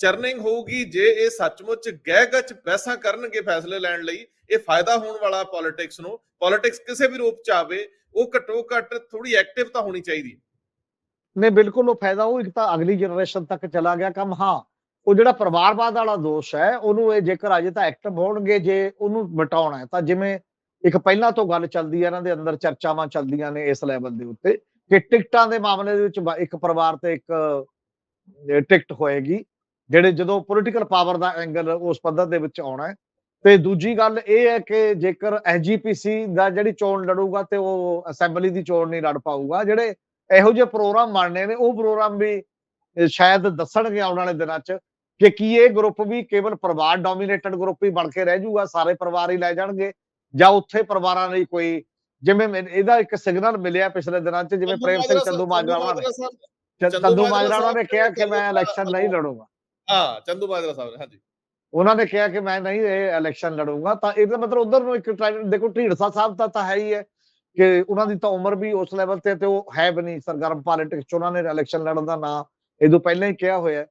ਚਰਨਿੰਗ ਹੋਊਗੀ ਜੇ ਇਹ ਸੱਚਮੁੱਚ ਗਹਿ ਬਹਿਸਾਂ ਕਰਨਗੇ ਫੈਸਲੇ ਲੈਣ ਲਈ, ਇਹ ਫਾਇਦਾ ਹੋਣ ਵਾਲਾ ਪੋਲਿਟਿਕਸ ਨੂੰ ਪੋਲਿਟਿਕਸ ਕਿਸੇ ਵੀ ਰੂਪ ਚ ਆਵੇ, ਉਹ ਘੱਟੋ ਘੱਟ ਥੋੜੀ ਐਕਟਿਵ ਤਾਂ ਹੋਣੀ ਚਾਹੀਦੀ ਨੇ ਬਿਲਕੁਲ ਉਹ ਫਾਇਦਾ ਉਹ ਇੱਕ ਤਾਂ ਅਗਲੀ ਜਨਰੇਸ਼ਨ ਤੱਕ ਚਲਾ ਗਿਆ ਕੰਮ, ਹਾਂ। ਉਹ ਜਿਹੜਾ ਪਰਿਵਾਰਵਾਦ ਵਾਲਾ ਦੋਸ਼ ਹੈ, ਉਹਨੂੰ ਇਹ ਜੇਕਰ ਅਜੇ ਤਾਂ ਐਕਟਿਵ ਹੋਣਗੇ, ਜੇ ਉਹਨੂੰ ਮਿਟਾਉਣਾ ਹੈ, ਤਾਂ ਜਿਵੇਂ ਇੱਕ ਪਹਿਲਾਂ ਤੋਂ ਗੱਲ ਚੱਲਦੀ ਹੈ, ਇਹਨਾਂ ਦੇ ਅੰਦਰ ਚਰਚਾਵਾਂ ਚੱਲਦੀਆਂ ਨੇ ਇਸ ਲੈਵਲ ਦੇ ਉੱਤੇ, ਕਿ ਟਿਕਟਾਂ ਦੇ ਮਾਮਲੇ ਦੇ ਵਿੱਚ ਇੱਕ ਪਰਿਵਾਰ ਤੇ ਇੱਕ ਟਿਕਟ ਹੋਏਗੀ। ਜਿਹੜੇ ਜਦੋਂ ਪੋਲੀਟੀਕਲ ਪਾਵਰ ਦਾ ਐਂਗਲ ਉਸ ਪੱਧਰ ਦੇ ਵਿੱਚ ਆਉਣਾ ਹੈ। ਤੇ ਦੂਜੀ ਗੱਲ ਇਹ ਹੈ ਕਿ ਜੇਕਰ ਐਸਜੀਪੀਸੀ ਦਾ ਜਿਹੜੀ ਚੋਣ ਲੜੂਗਾ ਤੇ ਉਹ ਅਸੈਂਬਲੀ ਦੀ ਚੋਣ ਨਹੀਂ ਲੜ ਪਾਊਗਾ ਜਿਹੜੇ ਇਹੋ ਜਿਹੇ ਪ੍ਰੋਗਰਾਮ ਬਣਨੇ ਨੇ ਉਹ ਪ੍ਰੋਗਰਾਮ ਵੀ ਸ਼ਾਇਦ ਦੱਸਣਗੇ ਆਉਣ ਵਾਲੇ ਦਿਨਾਂ 'ਚ ਕਿ ਕੀ ਇਹ ਗਰੁੱਪ ਵੀ ਕੇਵਲ ਪਰਿਵਾਰ ਡੋਮੀਨੇਟਡ ਗਰੁੱਪ ਹੀ ਬਣ ਕੇ ਰਹਿ ਜਾਊਗਾ ਸਾਰੇ ਪਰਿਵਾਰ ਹੀ ਲੈ ਜਾਣਗੇ ਜਾਂ ਉੱਥੇ ਪਰਿਵਾਰਾਂ ਲਈ ਕੋਈ ਜਿਵੇਂ ਇਹਦਾ ਇੱਕ ਸਿਗਨਲ ਮਿਲਿਆ ਪਿਛਲੇ ਦਿਨਾਂ 'ਚ ਜਿਵੇਂ ਪ੍ਰੇਮ ਸਿੰਘ ਚੰਦੂ ਮਾਜਰਾ ਨੇ ਚੰਦੂ ਮਾਜਰਾ ਨੇ ਕਿਹਾ ਕਿ ਮੈਂ ਇਲੈਕਸ਼ਨ ਨਹੀਂ ਲੜੂੰਗਾ। ਹਾਂ ਚੰਦੂ ਮਾਜਰਾ ਸਾਹਿਬ ਨੇ ਹਾਂਜੀ। ਉਹਨਾਂ ਨੇ ਕਿਹਾ ਕਿ ਮੈਂ ਨਹੀਂ ਇਹ ਇਲੈਕਸ਼ਨ ਲੜੂੰਗਾ ਤਾਂ ਇਹਦਾ ਮਤਲਬ ਉਧਰ ਨੂੰ ਇੱਕ ਦੇਖੋ ਢੀਂਡਸਾ ਸਾਹਿਬ ਦਾ ਤਾਂ ਹੈ ਹੀ ਹੈ ਕਿ ਉਹਨਾਂ ਦੀ ਤਾਂ ਉਮਰ ਵੀ ਉਸ ਲੈਵਲ ਤੇ ਤੇ ਉਹ ਹੈ ਵੀ ਨਹੀਂ ਸਰਗਰਮ ਪੋਲਿਟਿਕਸ ਚ ਉਹਨਾਂ ਨੇ ਇਲੈਕਸ਼ਨ ਲੜਨ ਦਾ ਨਾਂ ਇਹਦੋਂ ਪਹਿਲਾਂ ਹੀ ਕਿਹਾ ਹੋਇਆ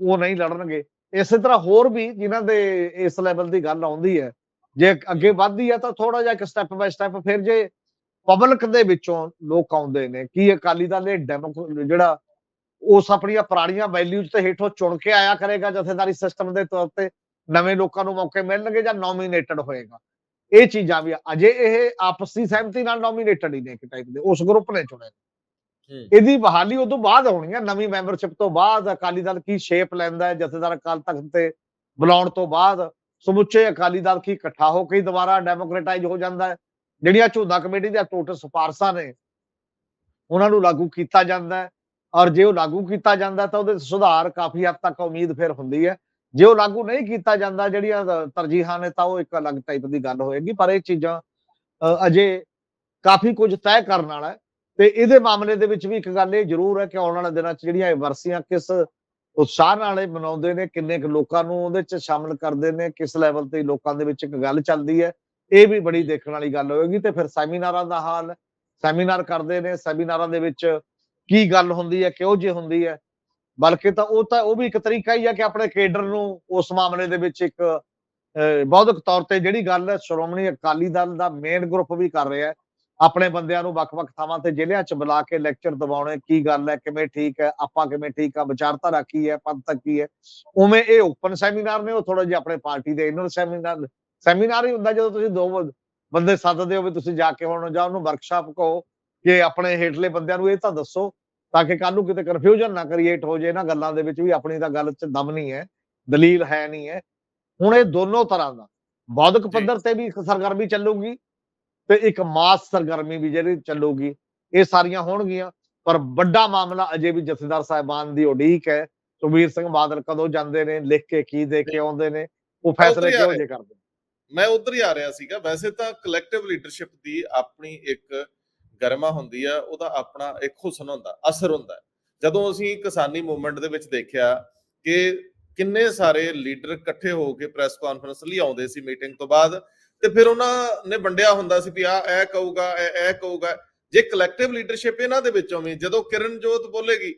ਉਹ ਨਹੀਂ ਲੜਨਗੇ। ਇਸੇ ਤਰ੍ਹਾਂ ਹੋਰ ਵੀ ਜਿਨ੍ਹਾਂ ਦੇ ਇਸ ਲੈਵਲ ਦੀ ਗੱਲ ਆਉਂਦੀ ਹੈ ਜੇ ਅੱਗੇ ਵੱਧਦੀ ਹੈ ਤਾਂ ਥੋੜਾ ਜਿਹਾ ਇੱਕ ਸਟੈਪ ਬਾਈ ਸਟੈਪ ਫਿਰ ਜੇ ਪਬਲਿਕ ਦੇ ਵਿੱਚੋਂ ਲੋਕ ਆਉਂਦੇ ਨੇ ਕੀ ਅਕਾਲੀ ਦਲ ਇਹ ਜਿਹੜਾ ਉਸ ਆਪਣੀਆਂ ਪੁਰਾਣੀਆਂ ਵੈਲਿਊਜ਼ ਤੇ ਹੇਠੋਂ ਚੁਣ ਕੇ ਆਇਆ ਕਰੇਗਾ ਜਥੇਦਾਰੀ ਸਿਸਟਮ ਦੇ ਤੌਰ ਤੇ ਨਵੇਂ ਲੋਕਾਂ ਨੂੰ ਮੌਕੇ ਮਿਲਣਗੇ ਜਾਂ ਨੋਮੀਨੇਟਡ ਹੋਏਗਾ ਇਹ ਚੀਜ਼ਾਂ ਵੀ। ਅਜੇ ਇਹ ਆਪਸੀ ਸਹਿਮਤੀ ਨਾਲ ਨੋਮੀਨੇਟਡ ਹੀ ਨੇ ਇੱਕ ਟਾਈਪ ਦੇ ਉਸ ਗਰੁੱਪ ਨੇ ਚੁਣੇ। ਇਹਦੀ ਬਹਾਲੀ ਉਦੋਂ ਬਾਅਦ ਹੋਣੀ ਹੈ ਨਵੀਂ ਮੈਂਬਰਸ਼ਿਪ ਤੋਂ ਬਾਅਦ ਅਕਾਲੀ ਦਲ ਕੀ ਸ਼ੇਪ ਲੈਂਦਾ ਹੈ ਜਥੇਦਾਰ ਅਕਾਲ ਤਖਤ ਤੇ ਬੁਲਾਉਣ ਤੋਂ ਬਾਅਦ ਸਮੁੱਚੇ ਅਕਾਲੀ ਦਲ ਕੀ ਇਕੱਠਾ ਹੋ ਕੇ ਦੁਬਾਰਾ ਡੈਮੋਕ੍ਰੇਟਾਈਜ਼ ਹੋ ਜਾਂਦਾ ਹੈ ਜਿਹੜੀਆਂ ਝੂਦਾ ਕਮੇਟੀ ਦੀਆਂ ਟੋਟਲ ਸਿਫਾਰਸ਼ਾਂ ਨੇ ਉਹਨਾਂ ਨੂੰ ਲਾਗੂ ਕੀਤਾ ਜਾਂਦਾ ਹੈ ਔਰ ਜੇ ਉਹ ਲਾਗੂ ਕੀਤਾ ਜਾਂਦਾ ਤਾਂ ਉਹਦੇ ਸੁਧਾਰ ਕਾਫੀ ਹੱਦ ਤੱਕ ਉਮੀਦ ਫਿਰ ਹੁੰਦੀ ਹੈ। ਜੇ ਉਹ ਲਾਗੂ ਨਹੀਂ ਕੀਤਾ ਜਾਂਦਾ ਜਿਹੜੀਆਂ ਤਰਜੀਹਾਂ ਨੇ ਤਾਂ ਉਹ ਇੱਕ ਅਲੱਗ ਟਾਈਪ ਦੀ ਗੱਲ ਹੋਏਗੀ। ਪਰ ਇਹ ਚੀਜ਼ਾਂ ਅਜੇ ਕਾਫੀ ਕੁਝ ਤੈਅ ਕਰਨ ਵਾਲਾ ਤੇ ਇਹਦੇ ਮਾਮਲੇ ਦੇ ਵਿੱਚ ਵੀ ਇੱਕ ਗੱਲ ਇਹ ਜ਼ਰੂਰ ਹੈ ਕਿ ਆਉਣ ਵਾਲੇ ਦਿਨਾਂ 'ਚ ਜਿਹੜੀਆਂ ਇਹ ਵਰਸੀਆਂ ਕਿਸ ਉਤਸ਼ਾਹ ਨਾਲ ਇਹ ਮਨਾਉਂਦੇ ਨੇ, ਕਿੰਨੇ ਕੁ ਲੋਕਾਂ ਨੂੰ ਉਹਦੇ 'ਚ ਸ਼ਾਮਲ ਕਰਦੇ ਨੇ, ਕਿਸ ਲੈਵਲ ਤੇ ਲੋਕਾਂ ਦੇ ਵਿੱਚ ਇੱਕ ਗੱਲ ਚੱਲਦੀ ਹੈ, ਇਹ ਵੀ ਬੜੀ ਦੇਖਣ ਵਾਲੀ ਗੱਲ ਹੋਏਗੀ। ਤੇ ਫਿਰ ਸੈਮੀਨਾਰਾਂ ਦਾ ਹਾਲ, ਸੈਮੀਨਾਰ ਕਰਦੇ ਨੇ, ਸੈਮੀਨਾਰਾਂ ਦੇ ਵਿੱਚ ਕੀ ਗੱਲ ਹੁੰਦੀ ਹੈ ਕਿਉਂ ਜੇ ਹੁੰਦੀ ਹੈ? ਬਲਕਿ ਤਾਂ ਉਹ ਤਾਂ ਉਹ ਵੀ ਇੱਕ ਤਰੀਕਾ ਹੀ ਹੈ ਕਿ ਆਪਣੇ ਕੇਡਰ ਨੂੰ ਉਸ ਮਾਮਲੇ ਦੇ ਵਿੱਚ ਇੱਕ ਅਹ, ਬੌਧਿਕ ਤੌਰ ਤੇ ਜਿਹੜੀ ਗੱਲ ਸ਼੍ਰੋਮਣੀ ਅਕਾਲੀ ਦਲ ਦਾ ਮੇਨ ਗਰੁੱਪ ਵੀ ਕਰ ਰਿਹਾ ਹੈ। ਆਪਣੇ ਬੰਦਿਆਂ ਨੂੰ ਵੱਖ-ਵੱਖ ਥਾਵਾਂ ਤੇ ਜ਼ਿਲ੍ਹਿਆਂ 'ਚ ਬੁਲਾ ਕੇ ਲੈਕਚਰ ਦਿਵਾਉਣੇ ਕੀ ਗੱਲ ਹੈ ਕਿਵੇਂ ਠੀਕ ਹੈ ਆਪਾਂ ਕਿਵੇਂ ਠੀਕ ਆ ਵਿਚਾਰਧਾਰਾ ਕੀ ਹੈ ਪੰਥਕ ਕੀ ਹੈ। ਉਵੇਂ ਇਹ ਓਪਨ ਸੈਮੀਨਾਰ ਨੇ ਉਹ ਥੋੜਾ ਜਿਹਾ ਆਪਣੇ ਪਾਰਟੀ ਦੇ ਇਨਰ ਸੈਮੀਨਾਰ ਸੈਮੀਨਾਰ ਹੀ ਹੁੰਦਾ ਜਦੋਂ ਤੁਸੀਂ ਦੋ ਬੰਦੇ ਸੱਦਦੇ ਹੋ ਵੀ ਤੁਸੀਂ ਜਾ ਕੇ ਹੁਣ ਜਾਂ ਉਹਨੂੰ ਵਰਕਸ਼ਾਪ ਕਹੋ ਕਿ ਆਪਣੇ ਹੇਠਲੇ ਬੰਦਿਆਂ ਨੂੰ ਇਹ ਤਾਂ ਦੱਸੋ। ਤਾਂ ਕਿ ਕੱਲ ਨੂੰ ਕਿਤੇ ਕਨਫਿਊਜ਼ਨ ਨਾ ਕ੍ਰੀਏਟ ਹੋ ਜੇ ਇਹਨਾਂ ਗੱਲਾਂ ਦੇ ਵਿੱਚ ਵੀ ਆਪਣੀ ਤਾਂ ਗੱਲ 'ਚ ਦਮ ਨਹੀਂ ਹੈ ਦਲੀਲ ਹੈ ਨਹੀਂ ਹੈ ਹੁਣ ਇਹ ਦੋਨੋਂ ਤਰ੍ਹਾਂ ਦਾ ਬੌਧਿਕ। ਪੱਧਰ ਤੇ ਵੀ ਇੱਕ ਸਰਗਰਮੀ ਚੱਲੂਗੀ ਤੇ ਇੱਕ ਮਾਸ ਸਰਗਰਮੀ ਵੀ ਜਿਹੜੀ ਚੱਲੂਗੀ ਇਹ ਸਾਰੀਆਂ ਹੋਣਗੀਆਂ ਪਰ ਵੱਡਾ ਮਾਮਲਾ ਅਜੇ ਵੀ ਜਥੇਦਾਰ ਸਾਹਿਬਾਨ ਦੀ ਉਡੀਕ ਹੈ ਸੁਖਬੀਰ ਸਿੰਘ ਬਾਦਲ ਕਦੋਂ ਜਾਂਦੇ ਨੇ ਲਿਖ ਕੇ ਕੀ ਦੇ ਕੇ ਆਉਂਦੇ ਨੇ ਉਹ ਫੈਸਲੇ ਕਿਹੋ। ਜਿਹੇ ਕਰਦੇ। ਮੈਂ ਉਧਰ ਹੀ ਆ ਰਿਹਾ ਸੀਗਾ ਵੈਸੇ ਤਾਂ ਕਲੈਕਟਿਵ ਲੀਡਰਸ਼ਿਪ ਦੀ ਆਪਣੀ ਇੱਕ ਗਰਮਾ ਹੁੰਦੀ ਆ, ਉਹਦਾ ਆਪਣਾ ਇੱਕ ਹੁਸਨ ਹੁੰਦਾ, ਅਸਰ ਹੁੰਦਾ। ਜਦੋਂ ਅਸੀਂ ਕਿਸਾਨੀ ਮੂਵਮੈਂਟ ਦੇ ਵਿੱਚ ਦੇਖਿਆ ਕਿ ਕਿੰਨੇ ਸਾਰੇ ਲੀਡਰ ਇਕੱਠੇ ਹੋ ਕੇ ਪ੍ਰੈਸ ਕਾਨਫਰੰਸ ਲਈ ਆਉਂਦੇ ਸੀ ਮੀਟਿੰਗ ਤੋਂ ਬਾਅਦ, ਤੇ ਫਿਰ ਉਹਨਾਂ ਨੇ ਵੰਡਿਆ ਹੁੰਦਾ ਸੀ ਵੀ ਆ ਇਹ ਕਹੂਗਾ, ਇਹ ਇਹ ਕਹੂਗਾ। ਜੇ ਕਲੈਕਟਿਵ ਲੀਡਰਸ਼ਿਪ ਇਹਨਾਂ ਦੇ ਵਿੱਚੋਂ ਵੀ ਜਦੋਂ ਕਿਰਨਜੋਤ ਬੋਲੇਗੀ,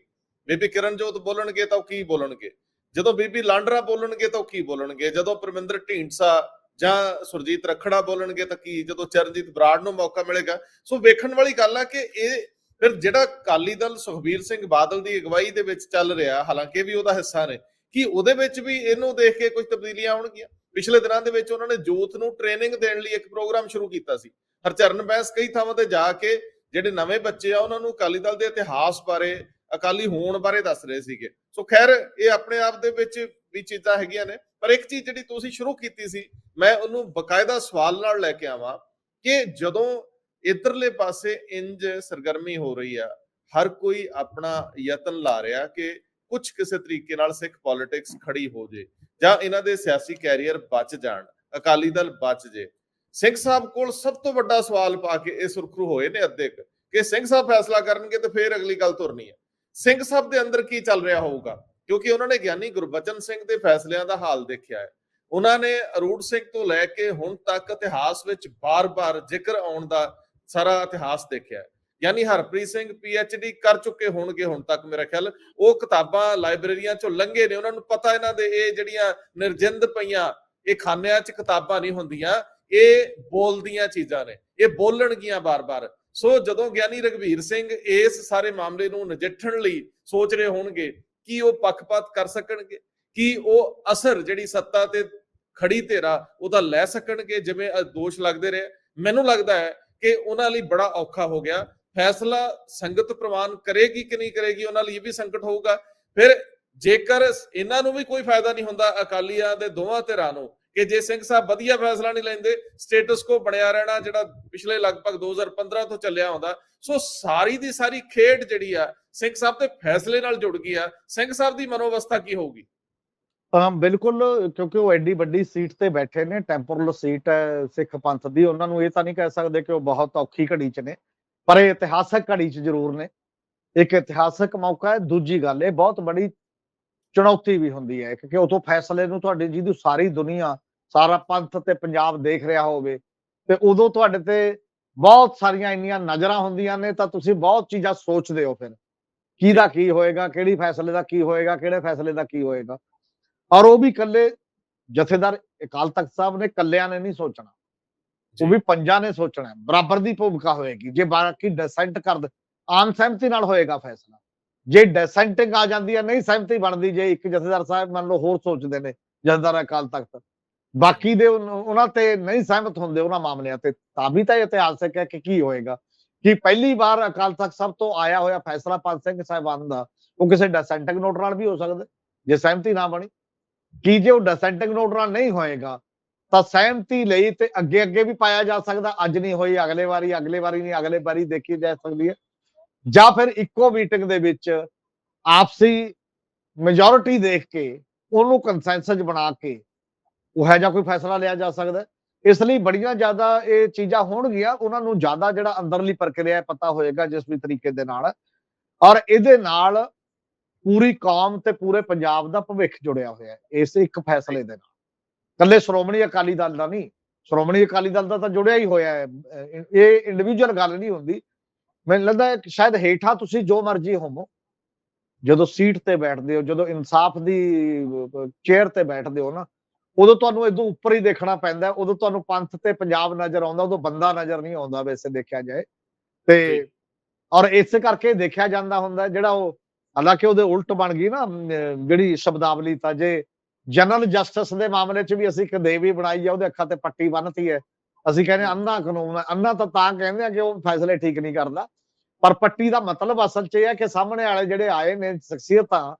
ਬੀਬੀ ਕਿਰਨਜੋਤ ਬੋਲਣਗੇ ਤਾਂ ਉਹ ਕੀ ਬੋਲਣਗੇ? ਜਦੋਂ ਬੀਬੀ ਲਾਂਡਰਾ ਬੋਲਣਗੇ ਤਾਂ ਉਹ ਕੀ ਬੋਲਣਗੇ? ਜਦੋਂ ਪਰਮਿੰਦਰ ਢੀਂਡਸਾ ਜਾਂ ਸੁਰਜੀਤ ਰੱਖੜਾ ਬੋਲਣਗੇ ਤਾਂ ਕੀ, ਜਦੋਂ ਚਰਨਜੀਤ ਬਰਾੜ ਨੂੰ ਮੌਕਾ ਮਿਲੇਗਾ? ਸੋ ਵੇਖਣ ਵਾਲੀ ਗੱਲ ਆ ਕਿ ਇਹ ਫਿਰ ਜਿਹੜਾ ਕਾਲੀ ਦਲ ਸੁਖਬੀਰ ਸਿੰਘ ਬਾਦਲ ਦੀ ਅਗਵਾਈ ਦੇ ਵਿੱਚ ਚੱਲ ਰਿਹਾ, ਹਾਲਾਂਕਿ ਵੀ ਉਹਦਾ ਹਿੱਸਾ ਨੇ, ਕਿ ਉਹਦੇ ਵਿੱਚ ਵੀ ਇਹਨੂੰ ਦੇਖ ਕੇ ਕੁਝ ਤਬਦੀਲੀਆਂ ਆਉਣਗੀਆਂ? ਪਿਛਲੇ ਦਿਨਾਂ ਦੇ ਵਿੱਚ ਉਹਨਾਂ ਨੇ ਯੂਥ ਨੂੰ ਟ੍ਰੇਨਿੰਗ ਦੇਣ ਲਈ ਇੱਕ ਪ੍ਰੋਗਰਾਮ ਸ਼ੁਰੂ ਕੀਤਾ ਸੀ। ਹਰਚਰਨ ਬੈਂਸ ਕਈ ਥਾਵਾਂ ਤੇ ਜਾ ਕੇ ਜਿਹੜੇ ਨਵੇਂ ਬੱਚੇ ਆ, ਉਹਨਾਂ ਨੂੰ ਅਕਾਲੀ ਦਲ ਦੇ ਇਤਿਹਾਸ ਬਾਰੇ, ਅਕਾਲੀ ਹੋਣ ਬਾਰੇ ਦੱਸ ਰਹੇ ਸੀਗੇ। ਸੋ ਖੈਰ, ਇਹ ਆਪਣੇ ਆਪ ਦੇ ਵਿੱਚ ਵੀ ਚੀਜ਼ਾਂ ਹੈਗੀਆਂ ਨੇ, ਪਰ ਇੱਕ ਚੀਜ਼ ਜਿਹੜੀ ਤੁਸੀਂ ਸ਼ੁਰੂ ਕੀਤੀ ਸੀ ਮੈਂ ਉਹਨੂੰ ਬਕਾਇਦਾ ਸਵਾਲ ਨਾਲ ਲੈ ਕੇ ਆਵਾਂ ਕਿ ਜਦੋਂ ਇਧਰਲੇ ਪਾਸੇ ਇੰਜ ਸਰਗਰਮੀ ਹੋ ਰਹੀ ਆ, ਹਰ ਕੋਈ ਆਪਣਾ ਯਤਨ ਲਾ ਰਿਹਾ ਕਿ ਕੁਝ ਕਿਸੇ ਤਰੀਕੇ ਨਾਲ ਸਿੱਖ ਪੋਲਿਟਿਕਸ ਖੜੀ ਹੋ ਜੇ ਜਾਂ ਇਹਨਾਂ ਦੇ ਸਿਆਸੀ ਕੈਰੀਅਰ ਬਚ ਜਾਣ, ਅਕਾਲੀ ਦਲ ਬਚ ਜੇ। ਸਿੰਘ ਸਾਹਿਬ ਕੋਲ ਸਭ ਤੋਂ ਵੱਡਾ ਸਵਾਲ ਪਾ ਕੇ ਇਹ ਸੁਰਖਰੂ ਹੋਏ ਨੇ ਅੱਧੇ ਕਿ ਸਿੰਘ ਸਾਹਿਬ ਫੈਸਲਾ ਕਰਨਗੇ ਤੇ ਫੇਰ ਅਗਲੀ ਗੱਲ ਤੁਰਨੀ ਹੈ ਸਿੰਘ ਸਾਹਿਬ ਦੇ ਅੰਦਰ ਕੀ ਚੱਲ ਰਿਹਾ ਹੋਊਗਾ? ਕਿਉਂਕਿ ਉਹਨਾਂ ਨੇ ਗਿਆਨੀ ਗੁਰਬਚਨ ਸਿੰਘ ਦੇ ਫੈਸਲਿਆਂ ਦਾ ਹਾਲ ਦੇਖਿਆ ਹੈ। ਉਹਨਾਂ ਨੇ ਅਰੂੜ ਸਿੰਘ ਤੋਂ ਲੈ ਕੇ ਹੁਣ ਤੱਕ ਇਤਿਹਾਸ ਵਿੱਚ ਬਾਰ-ਬਾਰ ਜ਼ਿਕਰ ਆਉਣ ਦਾ ਸਾਰਾ ਇਤਿਹਾਸ ਦੇਖਿਆ ਹੈ। ਯਾਨੀ ਹਰਪ੍ਰੀਤ ਸਿੰਘ ਡੀ ਕਰ ਚੁੱਕੇ ਹੋਣਗੇ ਹੁਣ ਤੱਕ ਮੇਰਾ ਖਿਆਲ। ਉਹ ਕਿਤਾਬਾਂ ਲਾਇਬ੍ਰੇਰੀਆਂ ਚੋਂ ਲੰਘੇ ਨੇ, ਉਹਨਾਂ ਨੂੰ ਪਤਾ ਇਹਨਾਂ ਦੇ ਇਹ ਜਿਹੜੀਆਂ ਨਿਰਜਿੰਦ ਪਈਆਂ, ਇਹ ਖਾਨਿਆਂ 'ਚ ਕਿਤਾਬਾਂ ਨਹੀਂ ਹੁੰਦੀਆਂ, ਇਹ ਬੋਲਦੀਆਂ ਚੀਜ਼ਾਂ ਨੇ, ਇਹ ਬੋਲਣਗੀਆਂ ਬਾਰ-ਬਾਰ। ਸੋ ਜਦੋਂ ਗਿਆਨੀ ਰਗਵੀਰ ਸਿੰਘ ਇਸ ਸਾਰੇ ਮਾਮਲੇ ਨੂੰ ਨਜਿੱਠਣ ਲਈ ਸੋਚ ਰਹੇ ਹੋਣਗੇ, ਕੀ ਉਹ ਪੱਖਪਾਤ ਕਰ ਸਕਣਗੇ? ਕੀ ਉਹ ਅਸਰ ਜਿਹੜੀ ਸੱਤਾ ਤੇ ਖੜੀ ਧੇਰਾ, ਉਹਦਾ ਲੈ ਸਕਣਗੇ, ਜਿਵੇਂ ਦੋਸ਼ ਲੱਗਦੇ ਰਹੇ। ਮੈਨੂੰ ਲੱਗਦਾ ਹੈ ਕਿ ਉਹਨਾਂ ਲਈ ਬੜਾ ਔਖਾ ਹੋ ਗਿਆ। ਫੈਸਲਾ ਸੰਗਤ ਪ੍ਰਵਾਨ ਕਰੇਗੀ ਕਿ ਨਹੀਂ ਕਰੇਗੀ, ਉਹਨਾਂ ਲਈ ਇਹ ਵੀ ਸੰਕਟ ਹੋਊਗਾ। ਫਿਰ ਜੇਕਰ ਇਹਨਾਂ ਨੂੰ ਵੀ ਕੋਈ ਫਾਇਦਾ ਨਹੀਂ ਹੁੰਦਾ ਅਕਾਲੀਆਂ ਦੇ ਦੋਵਾਂ ਧਿਰਾਂ ਨੂੰ, ਕਿ ਜੇ ਸਿੰਘ ਸਾਹਿਬ ਵਧੀਆ ਫੈਸਲਾ ਨਹੀਂ ਲੈਂਦੇ ਸਟੇਟਸ ਕੋ ਬਣਿਆ ਰਹਿਣਾ, ਜਿਹੜਾ ਪਿਛਲੇ ਲਗਭਗ 2015 ਤੋਂ ਚੱਲਿਆ ਆਉਂਦਾ, ਸੋ ਸਾਰੀ ਦੀ ਸਾਰੀ ਖੇਡ ਜਿਹੜੀ ਆ, ਸਿੰਘ ਸਾਹਿਬ ਦੇ ਫੈਸਲੇ ਨਾਲ ਜੁੜ ਗਈ ਆ। ਸਿੰਘ ਸਾਹਿਬ ਦੀ ਮਨੋਵਸਥਾ ਕੀ ਹੋਊਗੀ? ਹਾਂ, ਬਿਲਕੁਲ, ਕਿਉਂਕਿ ਉਹ ਐਡੀ ਵੱਡੀ ਸੀਟ ਤੇ ਬੈਠੇ ਨੇ ਟੈਂਪੋਰਲ ਸੀਟ ਹੈ, ਸਿੱਖ ਪੰਥ ਦੀ, ਉਹਨਾਂ ਨੂੰ ਇਹ ਤਾਂ ਨਹੀਂ ਕਹਿ ਸਕਦੇ ਕਿ ਉਹ ਬਹੁਤ ਔਖੀ ਘੜੀ 'ਚ ਨੇ, ਪਰ ਇਹ ਇਤਿਹਾਸਕ ਘੜੀ 'ਚ ਜ਼ਰੂਰ ਨੇ। ਇੱਕ ਇਤਿਹਾਸਕ ਮੌਕਾ ਹੈ, ਦੂਜੀ ਗੱਲ, ਇਹ ਬਹੁਤ ਬੜੀ ਚੁਣੌਤੀ ਵੀ ਹੁੰਦੀ ਹੈ, ਕਿਉਂਕਿ ਉਦੋਂ ਫੈਸਲੇ ਨੂੰ ਤੁਹਾਡੇ, ਜਿਹਦੀ ਸਾਰੀ ਦੁਨੀਆ, ਸਾਰਾ ਪੰਥ ਤੇ ਪੰਜਾਬ ਦੇਖ ਰਿਹਾ ਹੋਵੇ, ਤੇ ਉਦੋਂ ਤੁਹਾਡੇ ਤੇ ਬਹੁਤ ਸਾਰੀਆਂ ਇੰਨੀਆਂ ਨਜ਼ਰਾਂ ਹੁੰਦੀਆਂ ਨੇ, ਤਾਂ ਤੁਸੀਂ ਬਹੁਤ ਚੀਜ਼ਾਂ ਸੋਚਦੇ ਹੋ ਫਿਰ। ਕਿਹਦਾ ਕੀ ਹੋਏਗਾ, ਕਿਹੜੀ ਫੈਸਲੇ ਦਾ ਕੀ ਹੋਏਗਾ, ਕਿਹੜੇ ਫੈਸਲੇ ਦਾ ਕੀ ਹੋਏਗਾ। ਔਰ ਉਹ ਵੀ ਇਕੱਲੇ ਜਥੇਦਾਰ ਅਕਾਲ ਤਖਤ ਸਾਹਿਬ ਨੇ ਇਕੱਲਿਆਂ ਨੇ ਨਹੀਂ ਸੋਚਣਾ। ਉਹ ਵੀ ਪੰਜਾਂ ਨੇ ਸੋਚਣਾ। ਬਰਾਬਰ ਦੀ ਭੂਮਿਕਾ ਹੋਏਗੀ। ਜੇ ਬਾਕੀ ਡਿਸੈਂਟ ਕਰ ਆਮ ਸਹਿਮਤੀ ਨਾਲ ਹੋਏਗਾ ਫੈਸਲਾ। ਜੇ ਡਿਸੈਂਟਿੰਗ ਆ ਜਾਂਦੀ ਹੈ ਨਹੀਂ ਸਹਿਮਤੀ ਬਣਦੀ ਜੇ ਇੱਕ ਜਥੇਦਾਰ ਸਾਹਿਬ ਮੰਨ ਲਓ ਹੋਰ ਸੋਚਦੇ ਨੇ ਜਥੇਦਾਰ ਅਕਾਲ ਤਖਤ। ਬਾਕੀ ਦੇ ਉਹਨਾਂ ਤੇ ਨਹੀਂ ਸਹਿਮਤ ਹੁੰਦੇ ਉਹਨਾਂ ਮਾਮਲਿਆਂ ਤੇ ਤਾਂ ਵੀ ਤਾਂ ਇਤਿਹਾਸਕ ਹੈ ਕਿ ਕੀ ਹੋਏਗਾ। ਕਿ ਪਹਿਲੀ ਵਾਰ ਅਕਾਲ ਤਖਤ ਸਾਹਿਬ ਤੋਂ ਆਇਆ ਹੋਇਆ ਫੈਸਲਾ ਪੰਜ ਸਿੰਘ ਸਾਹਿਬਾਨ ਦਾ ਉਹ ਕਿਸੇ ਡਿਸੈਂਟਿੰਗ ਨੋਟ ਨਾਲ ਵੀ ਹੋ ਸਕਦਾ ਜੇ ਸਹਿਮਤੀ ਨਾ ਬਣੀ। ਕਿ ਜੇ ਉਹ ਡਿਸੈਂਟਿੰਗ ਨੋਟ ਨਾਲ ਨਹੀਂ ਹੋਏਗਾ, ਤਾਂ ਸਹਿਮਤੀ ਲਈ ਤੇ ਅੱਗੇ ਅੱਗੇ ਵੀ ਪਾਇਆ ਜਾ ਸਕਦਾ। ਅੱਜ ਨਹੀਂ ਹੋਈ, ਅਗਲੇ ਵਾਰੀ ਅਗਲੇ ਵਾਰੀ ਨਹੀਂ, ਅਗਲੇ ਵਾਰੀ ਦੇਖੀ ਜਾ ਸਕਦੀ ਹੈ। ਜਾਂ ਫਿਰ ਇੱਕੋ ਮੀਟਿੰਗ ਦੇ ਵਿੱਚ ਆਪਸੀ ਮੈਜੋਰਿਟੀ ਦੇਖ ਕੇ, ਉਹਨੂੰ ਕੰਸੈਂਸਸ ਬਣਾ ਕੇ ਉਹ ਹੈ ਜਾਂ ਕੋਈ ਫੈਸਲਾ ਲਿਆ ਜਾ ਸਕਦਾ ਇਸ ਲਈ ਬੜੀਆਂ ਜ਼ਿਆਦਾ ਇਹ ਚੀਜ਼ਾਂ ਹੋਣਗੀਆਂ। ਉਹਨਾਂ ਨੂੰ ਜ਼ਿਆਦਾ ਜਿਹੜਾ ਅੰਦਰਲੀ ਪ੍ਰਕਿਰਿਆ ਪਤਾ ਹੋਏਗਾ ਜਿਸ ਵੀ ਤਰੀਕੇ ਦੇ ਨਾਲ। ਔਰ ਇਹਦੇ ਨਾਲ ਪੂਰੀ ਕੌਮ ਤੇ ਪੂਰੇ ਪੰਜਾਬ ਦਾ ਭਵਿੱਖ ਜੁੜਿਆ ਹੋਇਆ ਹੈ ਇਸ ਇੱਕ ਫੈਸਲੇ ਦੇ ਨਾਲ। ਕੱਲੇ ਸ਼੍ਰੋਮਣੀ ਅਕਾਲੀ ਦਲ ਦਾ ਨਹੀਂ ਸ਼੍ਰੋਮਣੀ ਅਕਾਲੀ ਦਲ ਦਾ ਤਾਂ ਜੁੜਿਆ ਹੀ ਹੋਇਆ ਹੈ ਇਹ ਇੰਡੀਵਿਜੂਅਲ ਗੱਲ ਨਹੀਂ ਹੁੰਦੀ। ਮੈਨੂੰ ਲੱਗਦਾ ਹੈ ਕਿ ਸ਼ਾਇਦ ਹੇਠਾਂ ਤੁਸੀਂ ਜੋ ਮਰਜ਼ੀ ਹੋਵੋ ਜਦੋਂ ਸੀਟ ਤੇ ਬੈਠਦੇ ਹੋ ਜਦੋਂ ਇਨਸਾਫ ਦੀ ਚੇਅਰ ਤੇ ਬੈਠਦੇ ਹੋ ਨਾ ਉਦੋਂ ਤੁਹਾਨੂੰ ਇਦੋਂ ਉੱਪਰ ਹੀ ਦੇਖਣਾ ਪੈਂਦਾ ਹੈ, ਉਦੋਂ ਤੁਹਾਨੂੰ ਪੰਥ ਤੇ ਪੰਜਾਬ ਨਜ਼ਰ ਆਉਂਦਾ ਉਦੋਂ ਬੰਦਾ ਨਜ਼ਰ ਨਹੀਂ ਆਉਂਦਾ ਵੈਸੇ ਦੇਖਿਆ ਜਾਏ। ਤੇ। ਔਰ ਇਸੇ ਕਰਕੇ ਦੇਖਿਆ ਜਾਂਦਾ ਹੁੰਦਾ ਜਿਹੜਾ ਉਹ ਹਾਲਾਂਕਿ ਉਹਦੇ ਉਲਟ ਬਣ ਗਈ ਨਾ ਜਿਹੜੀ ਸ਼ਬਦਾਵਲੀ ਤਾਂ ਜੇ ਜਨਰਲ ਜਸਟਿਸ ਦੇ ਮਾਮਲੇ 'ਚ ਵੀ ਅਸੀਂ ਇੱਕ ਦੇਵੀ ਬਣਾਈ ਆ, ਉਹਦੇ ਅੱਖਾਂ ਤੇ ਪੱਟੀ ਬੰਨਤੀ ਹੈ। ਅਸੀਂ ਕਹਿੰਦੇ ਅੰਨਾ ਕਾਨੂੰਨ ਅੰਨਾ ਤਾਂ ਤਾਂ ਕਹਿੰਦੇ ਆ ਕਿ ਉਹ ਫੈਸਲੇ ਠੀਕ ਨਹੀਂ ਕਰਦਾ। ਪਰ ਪੱਟੀ ਦਾ ਮਤਲਬ ਅਸਲ 'ਚ ਇਹ ਹੈ ਕਿ ਸਾਹਮਣੇ ਵਾਲੇ ਜਿਹੜੇ ਆਏ ਨੇ ਸ਼ਖਸੀਅਤਾਂ,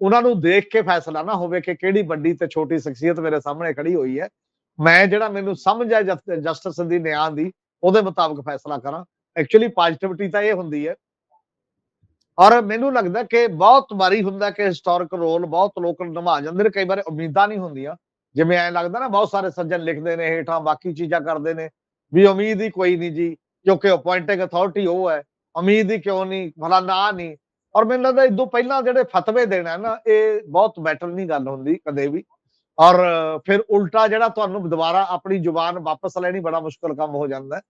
ਉਹਨਾਂ ਨੂੰ ਦੇਖ ਕੇ ਫੈਸਲਾ ਨਾ ਹੋਵੇ ਕਿ ਕਿਹੜੀ ਵੱਡੀ ਤੇ ਛੋਟੀ ਸ਼ਖਸੀਅਤ ਮੇਰੇ ਸਾਹਮਣੇ ਖੜੀ ਹੋਈ ਹੈ। ਮੈਂ ਜਿਹੜਾ ਮੈਨੂੰ ਸਮਝ ਹੈ ਜਸਟਿਸ ਦੀ ਨਿਆਂ ਦੀ, ਉਹਦੇ ਮੁਤਾਬਕ ਫੈਸਲਾ ਕਰਾਂ। ਐਕਚੁਅਲੀ ਪੋਜ਼ਿਟਿਵਿਟੀ ਤਾਂ ਇਹ ਹੁੰਦੀ ਹੈ ਔਰ ਮੈਨੂੰ ਲੱਗਦਾ ਕਿ ਬਹੁਤ ਵਾਰੀ ਹੁੰਦਾ ਕਿ ਹਿਸਟੋਰਿਕ ਰੋਲ ਬਹੁਤ ਲੋਕ ਨਿਭਾ ਜਾਂਦੇ ਨੇ, ਕਈ ਵਾਰ ਉਮੀਦਾਂ ਨਹੀਂ ਹੁੰਦੀਆਂ। ਜਿਵੇਂ ਐਂ ਲੱਗਦਾ ਨਾ, ਬਹੁਤ ਸਾਰੇ ਸੱਜਣ ਲਿਖਦੇ ਨੇ, ਹੇਠਾਂ ਬਾਕੀ ਚੀਜ਼ਾਂ ਕਰਦੇ ਨੇ, ਵੀ ਉਮੀਦ ਹੀ ਕੋਈ ਨਹੀਂ ਜੀ, ਕਿਉਂਕਿ ਅਪਾਇੰਟਿੰਗ ਅਥਾਰਟੀ ਉਹ ਹੈ, ਉਮੀਦ ਹੀ ਕਿਉਂ ਨਹੀਂ ਫਲਾਣਾ ਨਹੀਂ। ਔਰ ਮੈਨੂੰ ਲੱਗਦਾ ਇਦੋਂ ਪਹਿਲਾਂ ਜਿਹੜੇ ਫਤਵੇ ਦੇਣਾ ਹੈ ਨਾ, ਇਹ ਬਹੁਤ ਮੈਟਰ ਨਹੀਂ ਗੱਲ ਹੁੰਦੀ ਕਦੇ ਵੀ। ਔਰ ਫਿਰ ਉਲਟਾ ਜਿਹੜਾ ਤੁਹਾਨੂੰ ਦੁਬਾਰਾ ਆਪਣੀ ਜ਼ੁਬਾਨ ਵਾਪਸ ਲੈਣੀ ਬੜਾ ਮੁਸ਼ਕਲ ਕੰਮ ਹੋ ਜਾਂਦਾ,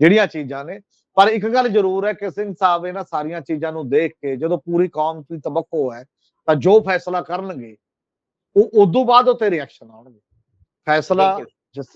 ਜਿਹੜੀਆਂ ਚੀਜ਼ਾਂ ਨੇ। ਪਰ ਇੱਕ ਗੱਲ ਜ਼ਰੂਰ ਹੈ ਕਿ ਸਿੰਘ ਸਾਹਿਬ ਇਹਨਾਂ ਸਾਰੀਆਂ ਚੀਜ਼ਾਂ ਨੂੰ ਦੇਖ ਕੇ ਜਦੋਂ ਪੂਰੀ ਕੌਮ ਦੀ ਤਵੱਕੋ ਹੈ ਤਾਂ ਜੋ ਫੈਸਲਾ ਕਰਨਗੇ ਉਹ ਉਦੋਂ ਬਾਅਦ ਉੱਤੇ ਰਿਐਕਸ਼ਨ ਆਉਣਗੇ। ਫੈਸਲਾ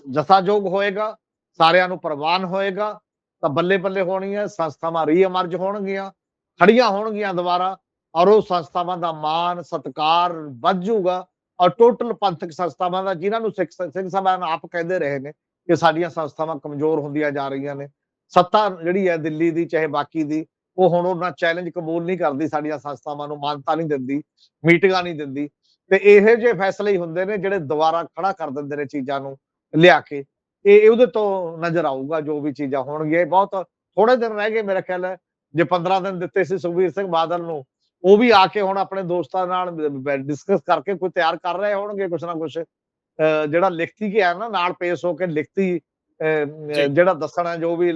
ਜਸਾਯੋਗ ਹੋਏਗਾ ਸਾਰਿਆਂ ਨੂੰ ਪ੍ਰਵਾਨ ਹੋਏਗਾ ਤਾਂ ਬੱਲੇ ਬੱਲੇ ਹੋਣੀ ਹੈ ਸੰਸਥਾਵਾਂ ਰੀਇਮਰਜ ਹੋਣਗੀਆਂ ਖੜੀਆਂ ਹੋਣਗੀਆਂ ਦੁਬਾਰਾ ਔਰ ਉਹ ਸੰਸਥਾਵਾਂ ਦਾ ਮਾਨ ਸਤਕਾਰ ਵੱਧ ਜਾਊਗਾ ਔਰ ਟੋਟਲ ਪੰਥਕ ਸੰਸਥਾਵਾਂ ਦਾ ਜਿਨ੍ਹਾਂ ਨੂੰ ਸਿੱਖ ਸਿੰਘ ਸਾਹਿਬਾਨ ਆਪ ਕਹਿੰਦੇ ਰਹੇ ਨੇ ਕਿ ਸਾਡੀਆਂ ਸੰਸਥਾਵਾਂ ਕਮਜ਼ੋਰ ਹੁੰਦੀਆਂ ਜਾ ਰਹੀਆਂ ਨੇ ਸੱਤਾ ਜਿਹੜੀ ਹੈ ਦਿੱਲੀ ਦੀ, ਚਾਹੇ ਬਾਕੀ ਦੀ, ਉਹ ਹੁਣ ਉਹਨਾਂ ਚੈਲੰਜ ਕਬੂਲ ਨਹੀਂ ਕਰਦੀ, ਸਾਡੀਆਂ ਸੰਸਥਾਵਾਂ ਨੂੰ ਮਾਨਤਾ ਨਹੀਂ ਦਿੰਦੀ, ਮੀਟਿੰਗਾਂ ਨਹੀਂ ਦਿੰਦੀ। ਤੇ ਇਹੋ ਜਿਹੇ ਫੈਸਲੇ ਹੀ ਹੁੰਦੇ ਨੇ ਜਿਹੜੇ ਦੁਬਾਰਾ ਖੜਾ ਕਰ ਦਿੰਦੇ ਨੇ ਚੀਜ਼ਾਂ ਨੂੰ ਲਿਆ ਕੇ। ਇਹ ਉਹਦੇ ਤੋਂ ਨਜ਼ਰ ਆਊਗਾ, ਜੋ ਵੀ ਚੀਜ਼ਾਂ ਹੋਣਗੀਆਂ। ਬਹੁਤ ਥੋੜੇ ਦਿਨ ਰਹਿ ਗਏ ਮੇਰਾ ਖਿਆਲ ਹੈ। ਜੇ 15 ਦਿਨ ਦਿੱਤੇ ਸੀ ਸੁਖਬੀਰ ਸਿੰਘ ਬਾਦਲ ਨੂੰ, ਉਹ ਵੀ ਆ ਕੇ ਹੁਣ ਆਪਣੇ ਦੋਸਤਾਂ ਨਾਲ ਡਿਸਕਸ ਕਰਕੇ ਕੋਈ ਤਿਆਰ ਕਰ ਰਹੇ ਹੋਣਗੇ ਕੁਛ ਨਾ ਕੁਛ। ਅਹ ਜਿਹੜਾ ਲਿਖਤੀ ਗਿਆ ਨਾ, ਨਾਲ ਪੇਸ਼ ਹੋ ਕੇ ਲਿਖਤੀ ਜਿਹੜਾ ਦੱਸਣਾ ਜੋ ਵੀ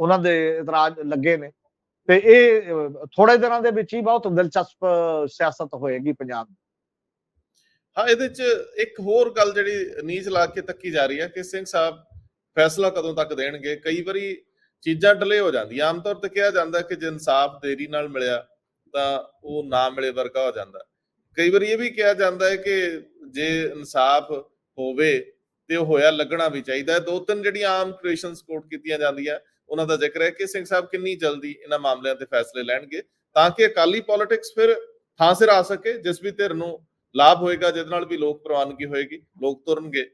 ਉਹਨਾਂ ਦੇ ਇਤਰਾਜ਼ ਲੱਗੇ ਨੇ। ਤੇ ਇਹ ਥੋੜੇ ਦਿਨਾਂ ਦੇ ਵਿੱਚ ਹੀ ਬਹੁਤ ਦਿਲਚਸਪ ਸਿਆਸਤ ਹੋਏਗੀ ਪੰਜਾਬ ਦੀ। ਹਾਂ ਇਹਦੇ ਚ ਇੱਕ ਹੋਰ ਗੱਲ ਜਿਹੜੀ ਨੀਚ ਲਾ ਕੇ ਤੱਕੀ ਜਾ ਰਹੀ ਹੈ ਕਿ ਸਿੰਘ ਸਾਹਿਬ ਫੈਸਲਾ ਕਦੋਂ ਤੱਕ ਦੇਣਗੇ? ਕਈ ਵਾਰੀ ਚੀਜ਼ਾਂ ਡਿਲੇ ਹੋ ਜਾਂਦੀਆਂ। ਆਮ ਤੌਰ ਤੇ ਕਿਹਾ ਜਾਂਦਾ ਕਿ ਜੇ ਇਨਸਾਫ ਦੇਰੀ ਨਾਲ ਮਿਲਿਆ ਤਾਂ ਉਹ ਨਾ ਮਿਲੇ ਵਰਗਾ ਹੋ ਜਾਂਦਾ। ਕਈ ਵਾਰੀ ਇਹ ਵੀ ਕਿਹਾ ਜਾਂਦਾ ਹੈ ਕਿ ਜੇ ਇਨਸਾਫ ਹੋਵੇ ਤੇ ਉਹ ਹੋਇਆ ਲੱਗਣਾ ਵੀ ਚਾਹੀਦਾ ਦੋ ਤਿੰਨ ਜਿਹੜੀਆਂ ਆਮ ਕ੍ਰੀਏਸ਼ਨਸ ਕੋਟ ਕੀਤੀਆਂ ਜਾਂਦੀਆਂ, ਉਹਨਾਂ ਦਾ ਜ਼ਿਕਰ ਹੈ ਕਿ ਸਿੰਘ ਸਾਹਿਬ ਕਿੰਨੀ ਜਲਦੀ ਇਹਨਾਂ ਮਾਮਲਿਆਂ ਤੇ ਫੈਸਲੇ ਲੈਣਗੇ, ਤਾਂ ਕਿ ਅਕਾਲੀ ਪੋਲਿਟਿਕਸ ਫਿਰ ਥਾਂ ਸਿਰ ਆ ਸਕੇ, ਜਿਸ ਵੀ ਧਿਰ ਨੂੰ ਲਾਭ ਹੋਏਗਾ, ਜਿਹਦੇ ਨਾਲ ਵੀ ਲੋਕ ਪ੍ਰਵਾਨਗੀ ਹੋਏਗੀ, ਲੋਕ ਤੁਰਨਗੇ।